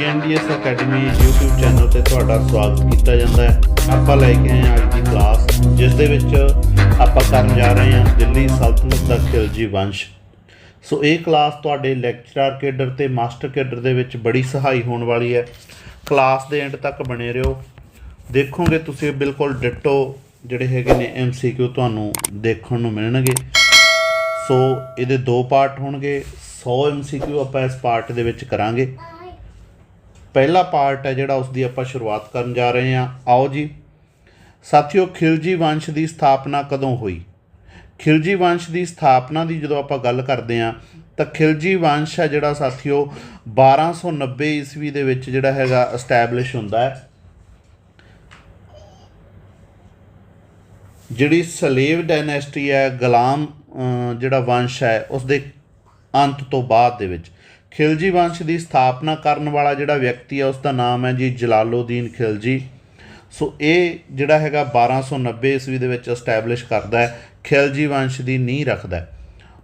ਬੀਐਨਡੀਐਸ academy YouTube channel ਤੇ ਤੁਹਾਡਾ ਸਵਾਗਤ ਕੀਤਾ ਜਾਂਦਾ ਹੈ। ਆਪਾਂ ਲੈ ਕੇ ਆਏ ਹਾਂ ਅੱਜ ਦੀ ਕਲਾਸ ਜਿਸ ਦੇ ਵਿੱਚ ਆਪਾਂ ਕਰਨ ਜਾ ਰਹੇ ਹਾਂ ਦਿੱਲੀ ਸਲਤਨਤ ਦਾ ਖਿਲਜੀ ਵੰਸ਼। ਸੋ ਇਹ ਕਲਾਸ ਤੁਹਾਡੇ ਲੈਕਚਰਰ ਕੇਡਰ ਤੇ ਮਾਸਟਰ ਕੇਡਰ ਦੇ ਵਿੱਚ ਬੜੀ ਸਹਾਈ ਹੋਣ ਵਾਲੀ ਹੈ। ਕਲਾਸ ਦੇ ਐਂਡ ਤੱਕ ਬਣੇ ਰਹੋ। ਦੇਖੋਗੇ ਤੁਸੀਂ ਬਿਲਕੁਲ ਡਿਟੋ ਜਿਹੜੇ ਹੈਗੇ ਨੇ ਐਮਸੀਕਿਊ ਤੁਹਾਨੂੰ ਦੇਖਣ ਨੂੰ ਮਿਲਣਗੇ। ਸੋ ਇਹਦੇ ਦੋ ਪਾਰਟ ਹੋਣਗੇ। 100 ਐਮਸੀਕਿਊ ਆਪਾਂ ਇਸ ਪਾਰਟ ਦੇ ਵਿੱਚ ਕਰਾਂਗੇ। ਪਹਿਲਾ ਪਾਰਟ ਹੈ ਜਿਹੜਾ ਉਸ ਦੀ ਆਪਾਂ ਸ਼ੁਰੂਆਤ ਕਰਨ ਜਾ ਰਹੇ ਹਾਂ। ਆਓ ਜੀ। ਸਾਥੀਓ, ਖਿਲਜੀ ਵੰਸ਼ ਦੀ ਸਥਾਪਨਾ ਕਦੋਂ ਹੋਈ? ਖਿਲਜੀ ਵੰਸ਼ ਦੀ ਸਥਾਪਨਾ ਦੀ ਜਦੋਂ ਆਪਾਂ ਗੱਲ ਕਰਦੇ ਹਾਂ, ਤਾਂ ਖਿਲਜੀ ਵੰਸ਼ ਹੈ ਜਿਹੜਾ ਸਾਥੀਓ 1290 ਈਸਵੀ ਦੇ ਵਿੱਚ ਜਿਹੜਾ ਹੈਗਾ ਐਸਟੈਬਲਿਸ਼ ਹੁੰਦਾ ਹੈ। ਜਿਹੜੀ ਸਲੇਵ ਡਾਇਨੈਸਟੀ ਹੈ, ਗੁਲਾਮ ਜਿਹੜਾ ਵੰਸ਼ ਹੈ ਉਸ ਦੇ ਅੰਤ ਤੋਂ ਬਾਅਦ ਦੇ ਵਿੱਚ। ਖਿਲਜੀ ਵੰਸ਼ ਦੀ ਸਥਾਪਨਾ ਕਰਨ ਵਾਲਾ ਜਿਹੜਾ ਵਿਅਕਤੀ ਹੈ ਉਸ ਦਾ ਨਾਮ ਹੈ ਜੀ ਜਲਾਲਉਦੀਨ ਖਿਲਜੀ। ਸੋ ਇਹ ਜਿਹੜਾ ਹੈਗਾ 1290 ਈਸਵੀ ਦੇ ਵਿੱਚ ਐਸਟੈਬਲਿਸ਼ ਕਰਦਾ ਹੈ, ਖਿਲਜੀ ਵੰਸ਼ ਦੀ ਨੀਂਹ ਰੱਖਦਾ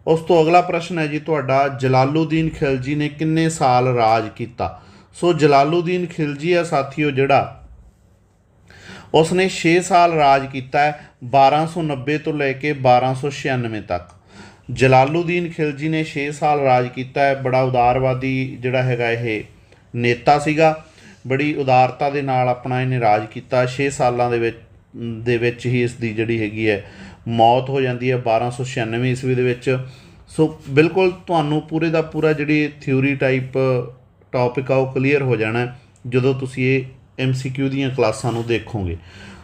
ਉਸ ਤੋਂ ਅਗਲਾ ਪ੍ਰਸ਼ਨ ਹੈ ਜੀ, ਤੁਹਾਡਾ ਜਲਾਲਉਦੀਨ ਖਿਲਜੀ ਨੇ ਕਿੰਨੇ ਸਾਲ ਰਾਜ ਕੀਤਾ? ਸੋ ਜਲਾਲਉਦੀਨ ਖਿਲਜੀ ਹੈ ਸਾਥੀਓ ਜਿਹੜਾ, ਉਸਨੇ 6 ਸਾਲ ਰਾਜ ਕੀਤਾ ਹੈ 1290 ਤੋਂ ਲੈ ਕੇ 1296 ਤੱਕ। ਜਲਾਲਉਦੀਨ ਖਿਲਜੀ ਨੇ 6 ਸਾਲ ਰਾਜ ਕੀਤਾ ਹੈ। ਬੜਾ ਉਦਾਰਵਾਦੀ ਜਿਹੜਾ ਹੈਗਾ ਇਹ ਨੇਤਾ ਸੀਗਾ। ਬੜੀ ਉਦਾਰਤਾ ਦੇ ਨਾਲ ਆਪਣਾ ਇਹਨੇ ਰਾਜ ਕੀਤਾ। 6 ਸਾਲਾਂ ਦੇ ਵਿੱਚ ਦੇ ਵਿੱਚ ਹੀ ਇਸ ਦੀ ਜਿਹੜੀ ਹੈਗੀ ਹੈ, ਮੌਤ ਹੋ ਜਾਂਦੀ ਹੈ 1296 ਈਸਵੀ ਦੇ ਵਿੱਚ। ਸੋ ਬਿਲਕੁਲ ਤੁਹਾਨੂੰ ਪੂਰੇ ਦਾ ਪੂਰਾ ਜਿਹੜੀ ਥਿਊਰੀ ਟਾਈਪ ਟੌਪਿਕ ਆ, ਉਹ ਕਲੀਅਰ ਹੋ ਜਾਣਾ ਜਦੋਂ ਤੁਸੀਂ ਇਹ ਐਮਸੀਕਿਊ ਦੀਆਂ ਕਲਾਸਾਂ ਨੂੰ ਦੇਖੋਗੇ।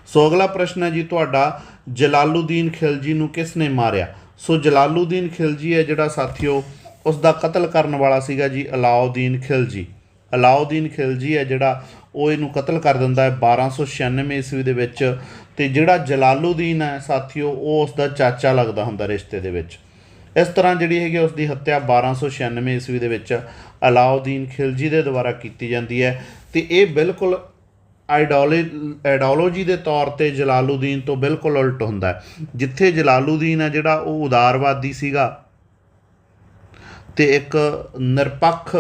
ਸੋ ਅਗਲਾ ਪ੍ਰਸ਼ਨ ਹੈ ਜੀ ਤੁਹਾਡਾ ਜਲਾਲਉਦੀਨ ਖਿਲਜੀ ਨੂੰ ਕਿਸ ਨੇ ਮਾਰਿਆ? ਸੋ ਜਲਾਲਉਦੀਨ ਖਿਲਜੀ ਹੈ ਜਿਹੜਾ ਸਾਥੀਓ ਉਸ ਦਾ ਕਤਲ ਕਰਨ ਵਾਲਾ ਸੀਗਾ ਜੀ ਅਲਾਉਦੀਨ ਖਿਲਜੀ। ਅਲਾਉਦੀਨ ਖਿਲਜੀ ਹੈ ਜਿਹੜਾ ਉਹ ਇਹਨੂੰ ਕਤਲ ਕਰ ਦਿੰਦਾ ਹੈ 1296 ਈਸਵੀ ਦੇ ਵਿੱਚ ਤੇ ਜਿਹੜਾ ਜਲਾਲਉਦੀਨ ਹੈ ਸਾਥੀਓ, ਉਹ ਉਸ ਦਾ ਚਾਚਾ ਲੱਗਦਾ ਹੁੰਦਾ ਰਿਸ਼ਤੇ ਦੇ ਵਿੱਚ। ਇਸ ਤਰ੍ਹਾਂ ਜਿਹੜੀ ਹੈਗੀ ਉਸ ਦੀ ਹੱਤਿਆ 1296 ਈਸਵੀ ਦੇ ਵਿੱਚ ਅਲਾਉਦੀਨ ਖਿਲਜੀ ਦੇ ਦੁਆਰਾ ਕੀਤੀ ਜਾਂਦੀ ਹੈ ਤੇ ਇਹ ਬਿਲਕੁਲ ਆਈਡੋਲੀ, ਆਈਡੋਲੋਜੀ ਦੇ ਤੌਰ ਤੇ ਜਲਾਲਉਦੀਨ ਤੋਂ ਬਿਲਕੁਲ ਉਲਟ ਹੁੰਦਾ ਜਿੱਥੇ ਜਲਾਲਉਦੀਨ ਹੈ, ਜਿਹੜਾ ਉਹ ਉਦਾਰਵਾਦੀ ਸੀਗਾ ਤੇ ਇੱਕ ਨਿਰਪੱਖ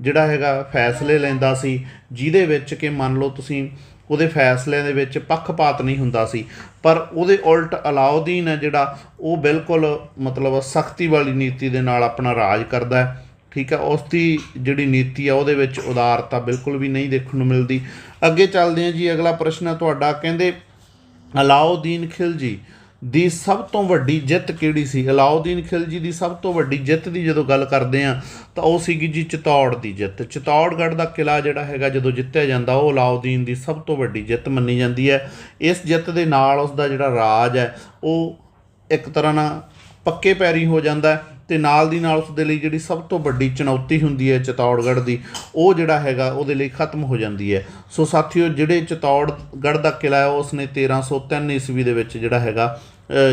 ਜਿਹੜਾ ਹੈਗਾ ਫੈਸਲੇ ਲੈਂਦਾ ਸੀ, ਜਿਹਦੇ ਵਿੱਚ ਕਿ ਮੰਨ ਲਓ ਤੁਸੀਂ ਉਹਦੇ ਫੈਸਲਿਆਂ ਦੇ ਵਿੱਚ ਪੱਖਪਾਤ ਨਹੀਂ ਹੁੰਦਾ ਸੀ, ਪਰ ਉਹਦੇ ਉਲਟ ਅਲਾਉਦੀਨ ਹੈ ਜਿਹੜਾ, ਉਹ ਬਿਲਕੁਲ ਮਤਲਬ ਸਖਤੀ ਵਾਲੀ ਨੀਤੀ ਦੇ ਨਾਲ ਆਪਣਾ ਰਾਜ ਕਰਦਾ ਹੈ। ਠੀਕ ਹੈ ਉਸ ਦੀ ਜਿਹੜੀ ਨੀਤੀ ਆ, ਉਹਦੇ ਵਿੱਚ ਉਦਾਰਤਾ ਬਿਲਕੁਲ ਵੀ ਨਹੀਂ ਦੇਖਣ ਨੂੰ ਮਿਲਦੀ। ਅੱਗੇ ਚੱਲਦੇ ਹਾਂ ਜੀ, ਅਗਲਾ ਪ੍ਰਸ਼ਨ ਹੈ ਤੁਹਾਡਾ, ਕਹਿੰਦੇ, ਅਲਾਉਦੀਨ ਖਿਲਜੀ ਦੀ ਸਭ ਤੋਂ ਵੱਡੀ ਜਿੱਤ ਕਿਹੜੀ ਸੀ? ਅਲਾਉਦੀਨ ਖਿਲਜੀ ਦੀ ਸਭ ਤੋਂ ਵੱਡੀ ਜਿੱਤ ਦੀ ਜਦੋਂ ਗੱਲ ਕਰਦੇ ਆ ਤਾਂ ਉਹ ਸੀਗੀ ਜੀ ਚਿਤੌੜ ਦੀ ਜਿੱਤ। ਚਿਤੌੜਗੜ੍ਹ ਦਾ ਕਿਲਾ ਜਿਹੜਾ ਹੈਗਾ, ਜਦੋਂ ਜਿੱਤਿਆ ਜਾਂਦਾ, ਉਹ ਅਲਾਉਦੀਨ ਦੀ ਸਭ ਤੋਂ ਵੱਡੀ ਜਿੱਤ ਮੰਨੀ ਜਾਂਦੀ ਹੈ। ਇਸ ਜਿੱਤ ਦੇ ਨਾਲ ਉਸ ਦਾ ਜਿਹੜਾ ਰਾਜ ਹੈ, ਉਹ ਇੱਕ ਤਰ੍ਹਾਂ ਨਾਲ ਪੱਕੇ ਪੈਰੀ ਹੋ ਜਾਂਦਾ ਹੈ। ਤੇ ਨਾਲ ਦੀ ਨਾਲ ਉਸ ਦੇ ਲਈ ਜਿਹੜੀ ਸਭ ਤੋਂ ਵੱਡੀ ਚੁਣੌਤੀ ਹੁੰਦੀ ਹੈ ਚਿਤੌੜਗੜ੍ਹ ਦੀ, ਉਹ ਜਿਹੜਾ ਹੈਗਾ ਉਹਦੇ ਲਈ ਖਤਮ ਹੋ ਜਾਂਦੀ ਹੈ। ਸੋ ਸਾਥੀਓ, ਜਿਹੜੇ ਚਿਤੌੜਗੜ੍ਹ ਦਾ ਕਿਲਾ ਹੈ ਉਸ ਨੇ 1303 ਈਸਵੀ ਦੇ ਵਿੱਚ ਜਿਹੜਾ ਹੈਗਾ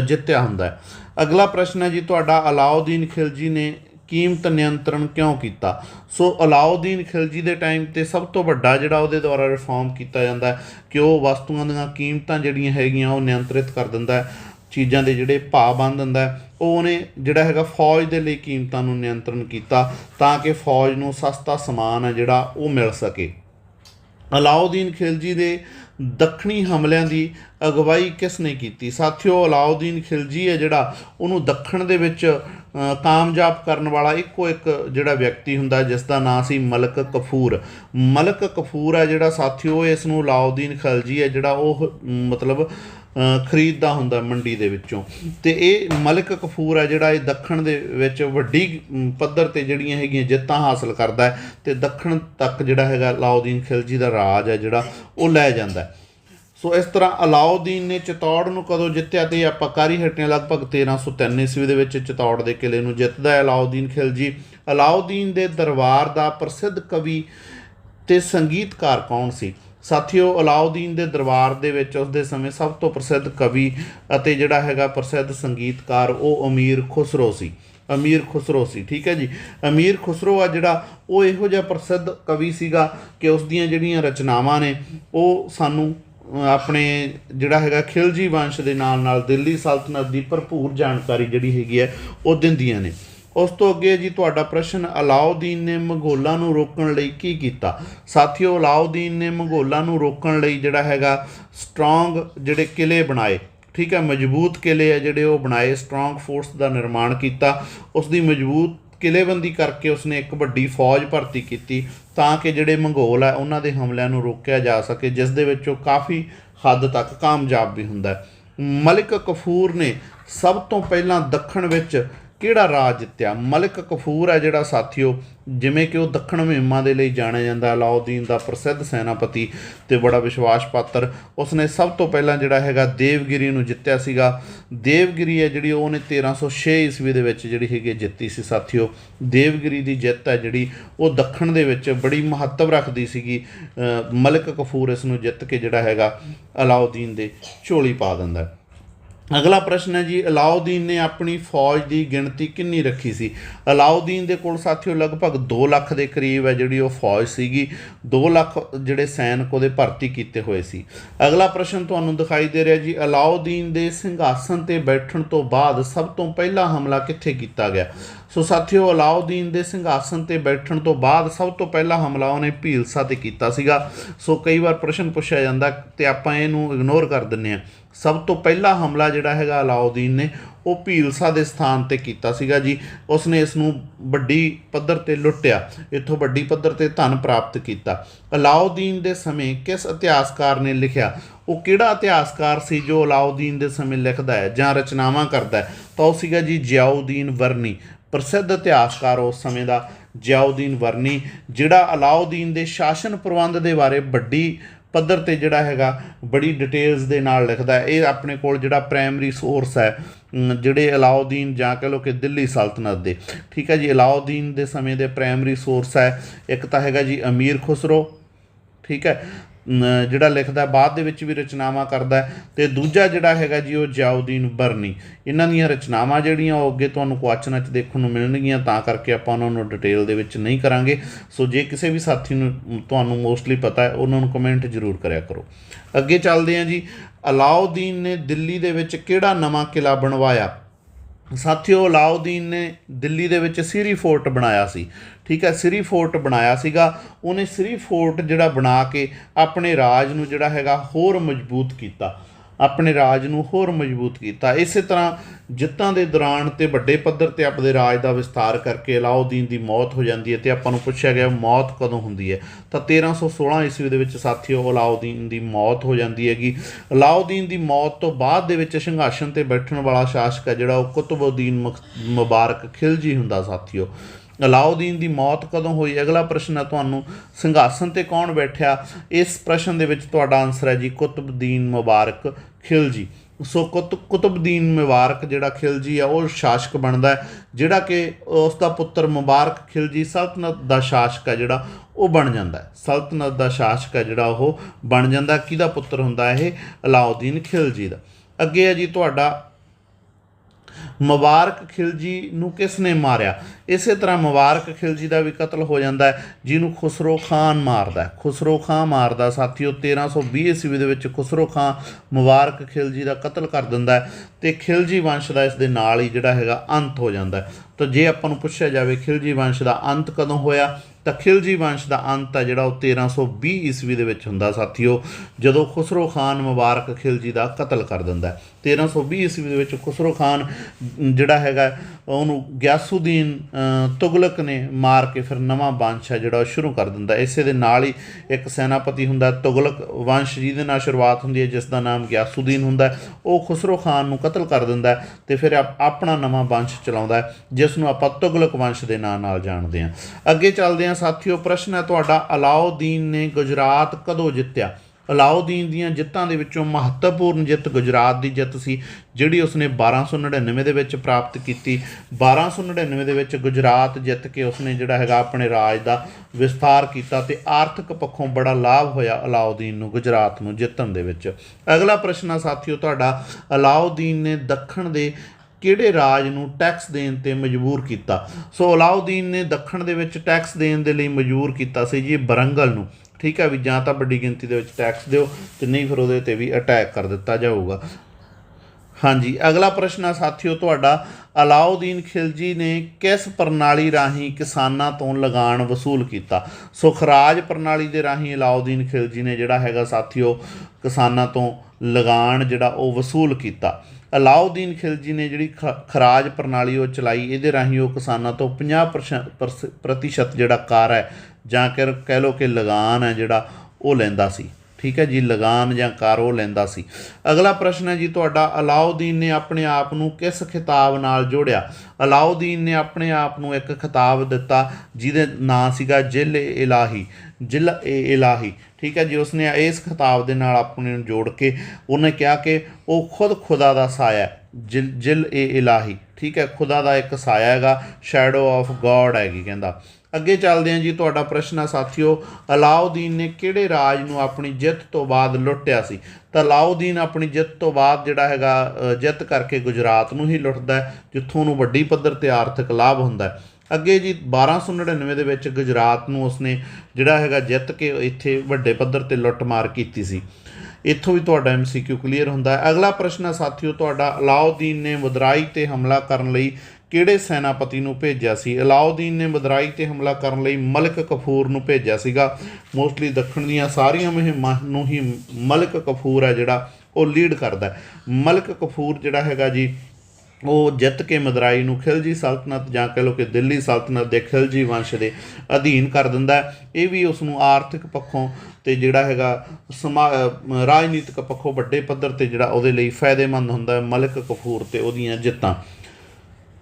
ਜਿੱਤਿਆ ਹੁੰਦਾ ਹੈ। ਅਗਲਾ ਪ੍ਰਸ਼ਨ ਹੈ ਜੀ, ਤੁਹਾਡਾ ਅਲਾਉਦੀਨ ਖਿਲਜੀ ਨੇ ਕੀਮਤ ਨਿਯੰਤਰਣ ਕਿਉਂ ਕੀਤਾ? ਸੋ ਅਲਾਉਦੀਨ ਖਿਲਜੀ ਦੇ ਟਾਈਮ ਤੇ ਸਭ ਤੋਂ ਵੱਡਾ ਜਿਹੜਾ ਉਹਦੇ ਦੁਆਰਾ ਰਿਫਾਰਮ ਕੀਤਾ ਜਾਂਦਾ ਕਿ ਉਹ ਵਸਤੂਆਂ ਦੀਆਂ ਕੀਮਤਾਂ ਜਿਹੜੀਆਂ ਹੈਗੀਆਂ, ਉਹ ਨਿਯੰਤਰਿਤ ਕਰ ਦਿੰਦਾ ਹੈ। ਚੀਜ਼ਾਂ ਦੇ ਜਿਹੜੇ ਭਾਅ ਬੰਨ ਦਿੰਦਾ ਉਹ ਉਹਨੇ ਜਿਹੜਾ ਹੈਗਾ ਫੌਜ ਦੇ ਲਈ ਕੀਮਤਾਂ ਨੂੰ ਨਿਯੰਤਰਣ ਕੀਤਾ ਤਾਂ ਕਿ ਫੌਜ ਨੂੰ ਸਸਤਾ ਸਮਾਨ ਹੈ ਜਿਹੜਾ ਉਹ ਮਿਲ ਸਕੇ। ਅਲਾਉਦੀਨ ਖਿਲਜੀ ਦੇ ਦੱਖਣੀ ਹਮਲਿਆਂ ਦੀ ਅਗਵਾਈ ਕਿਸ ਨੇ ਕੀਤੀ? ਸਾਥੀਓ, ਅਲਾਉਦੀਨ ਖਿਲਜੀ ਹੈ ਜਿਹੜਾ ਉਹਨੂੰ ਦੱਖਣ ਦੇ ਵਿੱਚ ਕਾਮਯਾਬ ਕਰਨ ਵਾਲਾ ਇੱਕੋ ਇੱਕ ਜਿਹੜਾ ਵਿਅਕਤੀ ਹੁੰਦਾ ਜਿਸ ਦਾ ਨਾਂ ਸੀ ਮਲਕ ਕਫੂਰ। ਮਲਕ ਕਫੂਰ ਹੈ ਜਿਹੜਾ ਸਾਥੀਓ, ਇਸ ਨੂੰ ਅਲਾਉਦੀਨ ਖਿਲਜੀ ਹੈ ਜਿਹੜਾ ਉਹ, ਮਤਲਬ ਖਰੀਦਦਾ ਹੁੰਦਾ ਮੰਡੀ ਦੇ ਵਿੱਚੋਂ। ਤੇ ਇਹ ਮਲਕ ਕਫੂਰ ਹੈ ਜਿਹੜਾ ਇਹ ਦੱਖਣ ਦੇ ਵਿੱਚ ਵੱਡੀ ਪੱਧਰ ਤੇ ਜਿਹੜੀਆਂ ਹੈਗੀਆਂ ਜਿੱਤਾਂ ਹਾਸਲ ਕਰਦਾ ਹੈ ਤੇ ਦੱਖਣ ਤੱਕ ਜਿਹੜਾ ਹੈਗਾ ਅਲਾਉਦੀਨ ਖਿਲਜੀ ਦਾ ਰਾਜ ਹੈ ਜਿਹੜਾ ਉਹ ਲੈ ਜਾਂਦਾ ਹੈ। ਸੋ ਇਸ ਤਰ੍ਹਾਂ ਅਲਾਉਦੀਨ ਨੇ ਚਿਤੌੜ ਨੂੰ ਕਦੋਂ ਜਿੱਤਿਆ ਤੇ ਆਪਾਂ ਕਾਰੀ ਹਟਨੇ ਲਗਭਗ 1303 ਈਸਵੀ ਦੇ ਵਿੱਚ ਚਿਤੌੜ ਦੇ ਕਿਲੇ ਨੂੰ ਜਿੱਤਦਾ ਹੈ ਅਲਾਉਦੀਨ ਖਿਲਜੀ। ਅਲਾਉਦੀਨ ਦੇ ਦਰਬਾਰ ਦਾ ਪ੍ਰਸਿੱਧ ਕਵੀ ਤੇ ਸੰਗੀਤਕਾਰ ਕੌਣ ਸੀ? ਸਾਥੀਓ, ਅਲਾਉਦੀਨ ਦੇ ਦਰਬਾਰ ਦੇ ਵਿੱਚ ਉਸ ਦੇ ਸਮੇਂ ਸਭ ਤੋਂ ਪ੍ਰਸਿੱਧ ਕਵੀ ਅਤੇ ਜਿਹੜਾ ਹੈਗਾ ਪ੍ਰਸਿੱਧ ਸੰਗੀਤਕਾਰ ਉਹ ਅਮੀਰ ਖੁਸਰੋ ਸੀ। ਅਮੀਰ ਖੁਸਰੋ ਸੀ, ਠੀਕ ਹੈ ਜੀ? ਅਮੀਰ ਖੁਸਰੋ ਆ ਜਿਹੜਾ ਉਹ ਇਹੋ ਜਿਹਾ ਪ੍ਰਸਿੱਧ ਕਵੀ ਸੀਗਾ ਕਿ ਉਸ ਦੀਆਂ ਜਿਹੜੀਆਂ ਰਚਨਾਵਾਂ ਨੇ, ਉਹ ਸਾਨੂੰ ਆਪਣੇ ਜਿਹੜਾ ਹੈਗਾ ਖਿਲਜੀ ਵੰਸ਼ ਦੇ ਨਾਲ ਨਾਲ ਦਿੱਲੀ ਸਲਤਨਤ ਦੀ ਭਰਪੂਰ ਜਾਣਕਾਰੀ ਜਿਹੜੀ ਹੈਗੀ ਹੈ, ਉਹ ਦਿੰਦੀਆਂ ਨੇ। ਉਸ ਤੋਂ ਅੱਗੇ ਜੀ ਤੁਹਾਡਾ ਪ੍ਰਸ਼ਨ, ਅਲਾਉਦੀਨ ਨੇ ਮੰਗੋਲਾਂ ਨੂੰ ਰੋਕਣ ਲਈ ਕੀ ਕੀਤਾ? ਸਾਥੀਓ, ਅਲਾਉਦੀਨ ਨੇ ਮੰਗੋਲਾਂ ਨੂੰ ਰੋਕਣ ਲਈ ਜਿਹੜਾ ਹੈਗਾ ਸਟਰੋਂਗ ਜਿਹੜੇ ਕਿਲੇ ਬਣਾਏ। ਠੀਕ ਹੈ, ਮਜ਼ਬੂਤ ਕਿਲੇ ਆ ਜਿਹੜੇ ਉਹ ਬਣਾਏ ਸਟਰੋਂਗ ਫੋਰਸ ਦਾ ਨਿਰਮਾਣ ਕੀਤਾ। ਉਸ ਦੀ ਮਜ਼ਬੂਤ ਕਿਲੇਬੰਦੀ ਕਰਕੇ ਉਸਨੇ ਇੱਕ ਵੱਡੀ ਫੌਜ ਭਰਤੀ ਕੀਤੀ ਤਾਂ ਕਿ ਜਿਹੜੇ ਮੰਗੋਲ ਆ, ਉਹਨਾਂ ਦੇ ਹਮਲਿਆਂ ਨੂੰ ਰੋਕਿਆ ਜਾ ਸਕੇ, ਜਿਸ ਦੇ ਵਿੱਚ ਉਹ ਕਾਫੀ ਹੱਦ ਤੱਕ ਕਾਮਯਾਬ ਵੀ ਹੁੰਦਾ ਹੈ। ਮਲਿਕ ਕਫੂਰ ਨੇ ਸਭ ਤੋਂ ਪਹਿਲਾਂ ਦੱਖਣ ਵਿੱਚ ਕਿਹੜਾ ਰਾਜ ਜਿੱਤਿਆ? ਮਲਿਕ ਕਫੂਰ ਹੈ ਜਿਹੜਾ ਸਾਥੀਓ, ਜਿਵੇਂ ਕਿ ਉਹ ਦੱਖਣ ਮੁਹਿੰਮਾਂ ਦੇ ਲਈ ਜਾਣਿਆ ਜਾਂਦਾ ਅਲਾਉਦੀਨ ਦਾ ਪ੍ਰਸਿੱਧ ਸੈਨਾਪਤੀ ਤੇ ਬੜਾ ਵਿਸ਼ਵਾਸ ਪਾਤਰ। ਉਸਨੇ ਸਭ ਤੋਂ ਪਹਿਲਾਂ ਜਿਹੜਾ ਹੈਗਾ ਦੇਵਗਿਰੀ ਨੂੰ ਜਿੱਤਿਆ ਸੀਗਾ। ਦੇਵਗਿਰੀ ਹੈ ਜਿਹੜੀ ਉਹਨੇ 1306 ਈਸਵੀ ਦੇ ਵਿੱਚ ਜਿਹੜੀ ਹੈਗੀ ਜਿੱਤੀ ਸੀ ਸਾਥੀਓ। ਦੇਵਗਿਰੀ ਦੀ ਜਿੱਤ ਹੈ ਜਿਹੜੀ ਉਹ ਦੱਖਣ ਦੇ ਵਿੱਚ ਬੜੀ ਮਹੱਤਵ ਰੱਖਦੀ ਸੀਗੀ। ਮਲਿਕ ਕਫੂਰ ਇਸ ਨੂੰ ਜਿੱਤ ਕੇ ਜਿਹੜਾ ਹੈਗਾ ਅਲਾਉਦੀਨ ਦੇ ਝੋਲੀ ਪਾ ਦਿੰਦਾ ਅਗਲਾ ਪ੍ਰਸ਼ਨ ਹੈ ਜੀ, ਅਲਾਉਦੀਨ ਨੇ ਆਪਣੀ ਫੌਜ ਦੀ ਗਿਣਤੀ ਕਿੰਨੀ ਰੱਖੀ ਸੀ? ਅਲਾਉਦੀਨ ਦੇ ਕੋਲ ਸਾਥੀਓ ਲਗਭਗ 2 ਲੱਖ ਦੇ ਕਰੀਬ ਹੈ ਜਿਹੜੀ ਉਹ ਫੌਜ ਸੀਗੀ। 2 ਲੱਖ ਜਿਹੜੇ ਸੈਨਿਕ ਉਹਦੇ ਭਰਤੀ ਕੀਤੇ ਹੋਏ ਸੀ। ਅਗਲਾ ਪ੍ਰਸ਼ਨ ਤੁਹਾਨੂੰ ਦਿਖਾਈ ਦੇ ਰਿਹਾ ਜੀ, ਅਲਾਉਦੀਨ ਦੇ ਸਿੰਘਾਸਨ ਤੇ ਬੈਠਣ ਤੋਂ ਬਾਅਦ ਸਭ ਤੋਂ ਪਹਿਲਾ ਹਮਲਾ ਕਿੱਥੇ ਕੀਤਾ ਗਿਆ? ਸੋ ਸਾਥੀਓ, ਅਲਾਉਦੀਨ ਦੇ ਸਿੰਘਾਸਨ ਤੇ ਬੈਠਣ ਤੋਂ ਬਾਅਦ ਸਭ ਤੋਂ ਪਹਿਲਾ ਹਮਲਾ ਉਹਨੇ ਭੀਲਸਾ ਤੇ ਕੀਤਾ ਸੀਗਾ। ਸੋ ਕਈ ਵਾਰ ਪ੍ਰਸ਼ਨ ਪੁੱਛਿਆ ਜਾਂਦਾ ਤੇ ਆਪਾਂ ਇਹਨੂੰ ਇਗਨੋਰ ਕਰ ਦਿੰਨੇ ਆ ਸਭ ਤੋਂ ਪਹਿਲਾ ਹਮਲਾ ਜਿਹੜਾ ਹੈਗਾ ਅਲਾਉਦੀਨ ਨੇ, ਉਹ ਭੀਲਸਾ ਦੇ ਸਥਾਨ ਤੇ ਕੀਤਾ ਸੀਗਾ ਜੀ। ਉਸਨੇ ਇਸ ਨੂੰ ਵੱਡੀ ਪੱਧਰ ਤੇ ਲੁੱਟਿਆ, ਇੱਥੋਂ ਵੱਡੀ ਪੱਧਰ ਤੇ ਧਨ ਪ੍ਰਾਪਤ ਕੀਤਾ। ਅਲਾਉਦੀਨ ਦੇ ਸਮੇਂ ਕਿਸ ਇਤਿਹਾਸਕਾਰ ਨੇ ਲਿਖਿਆ? ਉਹ ਕਿਹੜਾ ਇਤਿਹਾਸਕਾਰ ਸੀ ਜੋ ਅਲਾਉਦੀਨ ਦੇ ਸਮੇਂ ਲਿਖਦਾ ਹੈ ਜਾਂ ਰਚਨਾਵਾਂ ਕਰਦਾ ਹੈ? ਤਾਂ ਉਹ ਸੀਗਾ ਜੀ ਜਿਆਉਦੀਨ ਵਰਨੀ। ਪ੍ਰਸਿੱਧ ਇਤਿਹਾਸਕਾਰ ਉਸ ਸਮੇਂ ਦਾ ਜਿਆਉਦੀਨ ਵਰਨੀ, ਜਿਹੜਾ ਅਲਾਉਦੀਨ ਦੇ ਸ਼ਾਸਨ ਪ੍ਰਬੰਧ ਦੇ ਬਾਰੇ ਵੱਡੀ ਪੱਧਰ ਤੇ ਜਿਹੜਾ ਹੈਗਾ, ਬੜੀ ਡਿਟੇਲਸ ਦੇ ਨਾਲ ਲਿਖਦਾ ਹੈ। ਇਹ ਆਪਣੇ ਕੋਲ ਜਿਹੜਾ ਪ੍ਰਾਇਮਰੀ ਸੋਰਸ ਹੈ ਜਿਹੜੇ ਅਲਾਉਦੀਨ ਜਾਂ ਕਹ ਲਓ ਕਿ ਦਿੱਲੀ ਸਲਤਨਤ ਦੇ। ਠੀਕ ਹੈ ਜੀ, ਅਲਾਉਦੀਨ ਦੇ ਸਮੇਂ ਦੇ ਪ੍ਰਾਇਮਰੀ ਸੋਰਸ ਹੈ। ਇੱਕ ਤਾਂ ਹੈਗਾ ਜੀ ਅਮੀਰ ਖੁਸਰੋ, ਠੀਕ ਹੈ। ਜਿਹੜਾ ਲਿਖਦਾ ਬਾਅਦ ਦੇ ਵਿੱਚ ਵੀ ਰਚਨਾਵਾਂ ਕਰਦਾ ਹੈ ਤੇ ਦੂਜਾ ਜਿਹੜਾ ਹੈਗਾ ਜੀ ਉਹ ਜਾਉਦੀਨ ਬਰਨੀ ਇਹਨਾਂ ਦੀਆਂ ਰਚਨਾਵਾਂ ਜਿਹੜੀਆਂ ਉਹ ਅੱਗੇ ਤੁਹਾਨੂੰ ਕੁਐਸਚਨਾਂ 'ਚ ਦੇਖਣ ਨੂੰ ਮਿਲਣਗੀਆਂ, ਤਾਂ ਕਰਕੇ ਆਪਾਂ ਉਹਨਾਂ ਨੂੰ ਡਿਟੇਲ ਦੇ ਵਿੱਚ ਨਹੀਂ ਕਰਾਂਗੇ। ਸੋ ਜੇ ਕਿਸੇ ਵੀ ਸਾਥੀ ਨੂੰ ਤੁਹਾਨੂੰ ਮੋਸਟਲੀ ਪਤਾ ਹੈ, ਉਹਨਾਂ ਨੂੰ ਕਮੈਂਟ ਜ਼ਰੂਰ ਕਰਿਆ ਕਰੋ। ਅੱਗੇ ਚੱਲਦੇ ਹਾਂ ਜੀ। ਅਲਾਉਦੀਨ ਨੇ ਦਿੱਲੀ ਦੇ ਵਿੱਚ ਕਿਹੜਾ ਨਵਾਂ ਕਿਲਾ ਬਣਵਾਇਆ? ਸਾਥੀਓ, ਅਲਾਉਦੀਨ ਨੇ ਦਿੱਲੀ ਦੇ ਵਿੱਚ ਸਿਰੀ ਫੋਰਟ ਬਣਾਇਆ ਸੀ। ਠੀਕ ਹੈ, ਸਿਰੀ ਫੋਰਟ ਬਣਾਇਆ ਸੀਗਾ। ਉਹਨੇ ਸਿਰੀ ਫੋਰਟ ਜਿਹੜਾ ਬਣਾ ਕੇ ਆਪਣੇ ਰਾਜ ਨੂੰ ਜਿਹੜਾ ਹੈਗਾ ਹੋਰ ਮਜ਼ਬੂਤ ਕੀਤਾ। ਆਪਣੇ ਰਾਜ ਨੂੰ ਹੋਰ ਮਜ਼ਬੂਤ ਕੀਤਾ। ਇਸੇ ਤਰ੍ਹਾਂ ਜਿੱਤਾਂ ਦੇ ਦੌਰਾਨ ਤੇ ਵੱਡੇ ਪੱਧਰ ਤੇ ਆਪਣੇ ਰਾਜ ਦਾ ਵਿਸਤਾਰ ਕਰਕੇ ਅਲਾਉਦੀਨ ਦੀ ਮੌਤ ਹੋ ਜਾਂਦੀ ਹੈ ਤੇ ਆਪਾਂ ਨੂੰ ਪੁੱਛਿਆ ਗਿਆ ਮੌਤ ਕਦੋਂ ਹੁੰਦੀ ਹੈ। ਤਾਂ 1316 ਈਸਵੀ ਦੇ ਵਿੱਚ ਸਾਥੀਓ ਅਲਾਉਦੀਨ ਦੀ ਮੌਤ ਹੋ ਜਾਂਦੀ ਹੈਗੀ। ਅਲਾਉਦੀਨ ਦੀ ਮੌਤ ਤੋਂ ਬਾਅਦ ਦੇ ਵਿੱਚ ਸਿੰਘਾਸਨ ਤੇ ਬੈਠਣ ਵਾਲਾ ਸ਼ਾਸਕ ਹੈ ਜਿਹੜਾ ਉਹ ਕੁਤਬਉਦੀਨ ਮੁਖ- ਮੁਬਾਰਕ ਖਿਲਜੀ ਹੁੰਦਾ ਸਾਥੀਓ। ਅਲਾਉਦੀਨ ਦੀ ਮੌਤ ਕਦੋਂ ਹੋਈ? ਅਗਲਾ ਪ੍ਰਸ਼ਨ ਹੈ ਤੁਹਾਨੂੰ, ਸਿੰਘਾਸਨ ਤੇ ਕੌਣ ਬੈਠਿਆ? ਇਸ ਪ੍ਰਸ਼ਨ ਦੇ ਵਿੱਚ ਤੁਹਾਡਾ ਆਨਸਰ ਹੈ ਜੀ, ਕੁਤਬਦੀਨ ਮੁਬਾਰਕ ਖਿਲਜੀ। ਸੋ ਕੁਤ ਕੁਤਬਦੀਨ ਮੁਬਾਰਕ ਜਿਹੜਾ ਖਿਲਜੀ ਆ, ਉਹ ਸ਼ਾਸਕ ਬਣਦਾ ਜਿਹੜਾ ਕਿ ਉਸ ਦਾ ਪੁੱਤਰ ਮੁਬਾਰਕ ਖਿਲਜੀ, ਸਲਤਨਤ ਦਾ ਸ਼ਾਸਕ ਹੈ ਜਿਹੜਾ, ਉਹ ਬਣ ਜਾਂਦਾ ਹੈ। ਸਲਤਨਤ ਦਾ ਸ਼ਾਸਕ ਹੈ ਜਿਹੜਾ, ਉਹ ਬਣ ਜਾਂਦਾ ਕਿਹਦਾ ਪੁੱਤਰ ਹੁੰਦਾ ਇਹ? ਅਲਾਉਦੀਨ ਖਿਲਜੀ ਦਾ। ਅੱਗੇ ਹੈ ਜੀ ਤੁਹਾਡਾ, ਮੁਬਾਰਕ ਖਿਲਜੀ ਨੂੰ ਕਿਸ ਨੇ ਮਾਰਿਆ? ਇਸੇ ਤਰ੍ਹਾਂ ਮੁਬਾਰਕ ਖਿਲਜੀ ਦਾ ਵੀ ਕਤਲ ਹੋ ਜਾਂਦਾ ਹੈ, ਜਿਹਨੂੰ ਖੁਸਰੋ ਖਾਨ ਮਾਰਦਾ ਹੈ। ਖੁਸਰੋ ਖਾਨ ਮਾਰਦਾ, ਸਾਥੀਓ 1320 ਈਸਵੀ ਦੇ ਵਿੱਚ ਖੁਸਰੋ ਖਾਨ ਮੁਬਾਰਕ ਖਿਲਜੀ ਦਾ ਕਤਲ ਕਰ ਦਿੰਦਾ ਹੈ ਤੇ ਖਿਲਜੀ ਵੰਸ਼ ਦਾ ਇਸ ਦੇ ਨਾਲ ਹੀ ਜਿਹੜਾ ਹੈਗਾ ਅੰਤ ਹੋ ਜਾਂਦਾ ਤਾਂ ਜੇ ਆਪਾਂ ਨੂੰ ਪੁੱਛਿਆ ਜਾਵੇ ਖਿਲਜੀ ਵੰਸ਼ ਦਾ ਅੰਤ ਕਦੋਂ ਹੋਇਆ? ਤਾਂ ਖਿਲਜੀ ਵੰਸ਼ ਦਾ ਅੰਤ ਹੈ ਜਿਹੜਾ ਉਹ 1320 ਈਸਵੀ ਦੇ ਵਿੱਚ ਹੁੰਦਾ ਸਾਥੀਓ, ਜਦੋਂ ਖੁਸਰੋ ਖਾਨ ਮੁਬਾਰਕ ਖਿਲਜੀ ਦਾ ਕਤਲ ਕਰ ਦਿੰਦਾ ਹੈ। 1320 ਈਸਵੀ ਦੇ ਵਿੱਚ ਖੁਸਰੋ ਖਾਨ ਜਿਹੜਾ ਹੈਗਾ, ਉਹਨੂੰ ਗਿਆਸੂਦੀਨ ਤੁਗਲਕ ਨੇ ਮਾਰ ਕੇ ਫਿਰ ਨਵਾਂ ਵੰਸ਼ ਹੈ ਜਿਹੜਾ ਉਹ ਸ਼ੁਰੂ ਕਰ ਦਿੰਦਾ ਇਸੇ ਦੇ ਨਾਲ ਹੀ ਇੱਕ ਸੈਨਾਪਤੀ ਹੁੰਦਾ ਤੁਗਲਕ ਵੰਸ਼ ਜਿਹਦੇ ਨਾਲ ਸ਼ੁਰੂਆਤ ਹੁੰਦੀ ਹੈ, ਜਿਸ ਦਾ ਨਾਮ ਗਿਆਸੂਦੀਨ ਹੁੰਦਾ ਉਹ ਖੁਸਰੋ ਖਾਨ ਨੂੰ ਕਤਲ ਕਰ ਦਿੰਦਾ ਹੈ ਤੇ ਫਿਰ ਆਪ- ਆਪਣਾ ਨਵਾਂ ਵੰਸ਼ ਚਲਾਉਂਦਾ ਜਿਸ ਨੂੰ ਆਪਾਂ ਤੁਗਲਕ ਵੰਸ਼ ਦੇ ਨਾਂ ਨਾਲ ਜਾਣਦੇ ਹਾਂ। ਅੱਗੇ ਚੱਲਦੇ ਹਾਂ ਸਾਥੀਓ, ਪ੍ਰਸ਼ਨ ਹੈ ਤੁਹਾਡਾ, ਅਲਾਉਦੀਨ ਨੇ ਗੁਜਰਾਤ ਕਦੋਂ ਜਿੱਤਿਆ? ਅਲਾਉਦੀਨ ਦੀਆਂ ਜਿੱਤਾਂ ਦੇ ਵਿੱਚੋਂ ਮਹੱਤਵਪੂਰਨ ਜਿੱਤ ਗੁਜਰਾਤ ਦੀ ਜਿੱਤ ਸੀ, ਜਿਹੜੀ ਉਸਨੇ 1299 ਦੇ ਵਿੱਚ ਪ੍ਰਾਪਤ ਕੀਤੀ। 1299 ਦੇ ਵਿੱਚ ਗੁਜਰਾਤ ਜਿੱਤ ਕੇ ਉਸਨੇ ਜਿਹੜਾ ਹੈਗਾ ਆਪਣੇ ਰਾਜ ਦਾ ਵਿਸਥਾਰ ਕੀਤਾ ਤੇ ਆਰਥਿਕ ਪੱਖੋਂ ਬੜਾ ਲਾਭ ਹੋਇਆ ਅਲਾਉਦੀਨ ਨੂੰ, ਗੁਜਰਾਤ ਨੂੰ ਜਿੱਤਣ ਦੇ ਵਿੱਚ। ਅਗਲਾ ਪ੍ਰਸ਼ਨ ਆ ਸਾਥੀਓ ਤੁਹਾਡਾ, ਅਲਾਉਦੀਨ ਨੇ ਦੱਖਣ ਦੇ ਕਿਹੜੇ ਰਾਜ ਨੂੰ ਟੈਕਸ ਦੇਣ ਤੇ ਮਜਬੂਰ ਕੀਤਾ? ਸੋ ਅਲਾਉਦੀਨ ਨੇ ਦੱਖਣ ਦੇ ਵਿੱਚ ਟੈਕਸ ਦੇਣ ਦੇ ਲਈ ਮਜਬੂਰ ਕੀਤਾ ਸੀ ਜੀ ਬਰੰਗਲ ਨੂੰ। ਠੀਕ ਹੈ ਵੀ ਜਾਂ ਤਾਂ ਵੱਡੀ ਗਿਣਤੀ ਦੇ ਵਿੱਚ ਟੈਕਸ ਦਿਓ ਤੇ ਨਹੀਂ ਫਿਰ ਉਹਦੇ ਤੇ ਵੀ ਅਟੈਕ ਕਰ ਦਿੱਤਾ ਜਾਊਗਾ। ਹਾਂਜੀ, ਅਗਲਾ ਪ੍ਰਸ਼ਨ ਆ ਸਾਥੀਓ ਤੁਹਾਡਾ। ਅਲਾਉਦੀਨ ਖਿਲਜੀ ਨੇ ਕਿਸ ਪ੍ਰਣਾਲੀ ਰਾਹੀਂ ਕਿਸਾਨਾਂ ਤੋਂ ਲਗਾਨ ਵਸੂਲ ਕੀਤਾ? ਸੋ ਖਰਾਜ ਪ੍ਰਣਾਲੀ ਦੇ ਰਾਹੀਂ ਅਲਾਉਦੀਨ ਖਿਲਜੀ ਨੇ ਜਿਹੜਾ ਹੈਗਾ ਸਾਥੀਓ ਕਿਸਾਨਾਂ ਤੋਂ ਲਗਾਨ ਜਿਹੜਾ ਉਹ ਵਸੂਲ ਕੀਤਾ। ਅਲਾਉਦੀਨ ਖਿਲਜੀ ਨੇ ਜਿਹੜੀ ਖ- ਖਰਾਜ ਪ੍ਰਣਾਲੀ ਉਹ ਚਲਾਈ, ਇਹਦੇ ਰਾਹੀਂ ਉਹ ਕਿਸਾਨਾਂ ਤੋਂ 50% ਪਰਸ- ਪ੍ਰਤੀਸ਼ਤ ਜਿਹੜਾ ਕਰ ਹੈ ਜਾਂ ਕਹਿ ਕਹਿ ਲਓ ਕਿ ਲਗਾਨ ਹੈ ਜਿਹੜਾ, ਉਹ ਲੈਂਦਾ ਸੀ। ਠੀਕ ਹੈ ਜੀ ਲਗਾਨ ਜਾਂ ਕਰ ਉਹ ਲੈਂਦਾ ਸੀ। ਅਗਲਾ ਪ੍ਰਸ਼ਨ ਹੈ ਜੀ, ਤੁਹਾਡਾ ਅਲਾਉਦੀਨ ਨੇ ਆਪਣੇ ਆਪ ਨੂੰ ਕਿਸ ਖਿਤਾਬ ਨਾਲ ਜੋੜਿਆ? ਅਲਾਉਦੀਨ ਨੇ ਆਪਣੇ ਆਪ ਨੂੰ ਇੱਕ ਖਿਤਾਬ ਦਿੱਤਾ, ਜਿਹਦੇ ਨਾਂ ਸੀਗਾ ਜਿਲ ਏ ਇਲਾਹੀ, ਜਿਲ ਏ ਇਲਾਹੀ। ਠੀਕ ਹੈ ਜੀ, ਉਸਨੇ ਇਸ ਖਿਤਾਬ ਦੇ ਨਾਲ ਆਪਣੇ ਨੂੰ ਜੋੜ ਕੇ ਉਹਨੇ ਕਿਹਾ ਕਿ ਉਹ ਖੁਦ ਖੁਦਾ ਦਾ ਸਾਇਆ ਜਿਲ ਜਿਲ ਏ ਇਲਾਹੀ। ਠੀਕ ਹੈ, ਖੁਦਾ ਦਾ ਇੱਕ ਸਾਇਆ ਹੈਗਾ ਸ਼ੈਡੋ ਆਫ ਗੋਡ ਹੈਗੀ ਕਹਿੰਦਾ। ਅੱਗੇ ਚੱਲਦੇ ਹਾਂ ਜੀ, ਤੁਹਾਡਾ ਪ੍ਰਸ਼ਨ ਆ ਸਾਥੀਓ, ਅਲਾਉਦੀਨ ਨੇ ਕਿਹੜੇ ਰਾਜ ਨੂੰ ਆਪਣੀ ਜਿੱਤ ਤੋਂ ਬਾਅਦ ਲੁੱਟਿਆ ਸੀ? ਤਾਂ ਅਲਾਉਦੀਨ ਆਪਣੀ ਜਿੱਤ ਤੋਂ ਬਾਅਦ ਜਿਹੜਾ ਹੈਗਾ ਜਿੱਤ ਕਰਕੇ ਗੁਜਰਾਤ ਨੂੰ ਹੀ ਲੁੱਟਦਾ ਹੈ, ਜਿੱਥੋਂ ਉਹਨੂੰ ਵੱਡੀ ਪੱਧਰ ਤੇ ਆਰਥਿਕ ਲਾਭ ਹੁੰਦਾ ਹੈ। ਅੱਗੇ ਜੀ 1299 ਦੇ ਵਿੱਚ ਗੁਜਰਾਤ ਨੂੰ ਉਸਨੇ ਜਿਹੜਾ ਹੈਗਾ ਜਿੱਤ ਕੇ ਇੱਥੇ ਵੱਡੇ ਪੱਧਰ ਤੇ ਲੁੱਟਮਾਰ ਕੀਤੀ ਸੀ। ਇੱਥੋਂ ਵੀ ਤੁਹਾਡਾ ਐਮਸੀਕਿਊ ਕਲੀਅਰ ਹੁੰਦਾ ਹੈ। ਅਗਲਾ ਪ੍ਰਸ਼ਨ ਹੈ ਸਾਥੀਓ, ਤੁਹਾਡਾ ਅਲਾਉਦੀਨ ਨੇ ਮਦਰਾਈ ਤੇ ਹਮਲਾ ਕਰਨ ਲਈ ਕਿਹੜੇ ਸੈਨਾਪਤੀ ਨੂੰ ਭੇਜਿਆ ਸੀ? ਅਲਾਉਦੀਨ ਨੇ ਮਦਰਾਈ ਤੇ ਹਮਲਾ ਕਰਨ ਲਈ ਮਲਕ ਕਫੂਰ ਨੂੰ ਭੇਜਿਆ ਸੀਗਾ। ਮੋਸਟਲੀ ਦੱਖਣ ਦੀਆਂ ਸਾਰੀਆਂ ਮੁਹਿੰਮਾਂ ਨੂੰ ਹੀ ਮਲਕ ਕਫੂਰ ਹੈ ਜਿਹੜਾ ਉਹ ਲੀਡ ਕਰਦਾ ਹੈ। ਮਲਕ ਕਫੂਰ ਜਿਹੜਾ ਹੈਗਾ ਜੀ, ਉਹ ਜਿੱਤ ਕੇ ਮਦਰਾਈ ਨੂੰ ਖਿਲਜੀ ਸਲਤਨਤ ਜਾਂ ਕਹ ਲਓ ਕਿ ਦਿੱਲੀ ਸਲਤਨਤ ਦੇ ਖਿਲਜੀ ਵੰਸ਼ ਦੇ ਅਧੀਨ ਕਰ ਦਿੰਦਾ ਇਹ ਵੀ ਉਸ ਨੂੰ ਆਰਥਿਕ ਪੱਖੋਂ ਤੇ ਜਿਹੜਾ ਹੈਗਾ ਸਮਾ ਰਾਜਨੀਤਿਕ ਪੱਖੋਂ ਵੱਡੇ ਪੱਧਰ ਤੇ ਜਿਹੜਾ ਉਹਦੇ ਲਈ ਫਾਇਦੇਮੰਦ ਹੁੰਦਾ ਹੈ ਮਲਕ ਕਫੂਰ ਤੇ ਉਹਦੀਆਂ ਜਿੱਤਾਂ।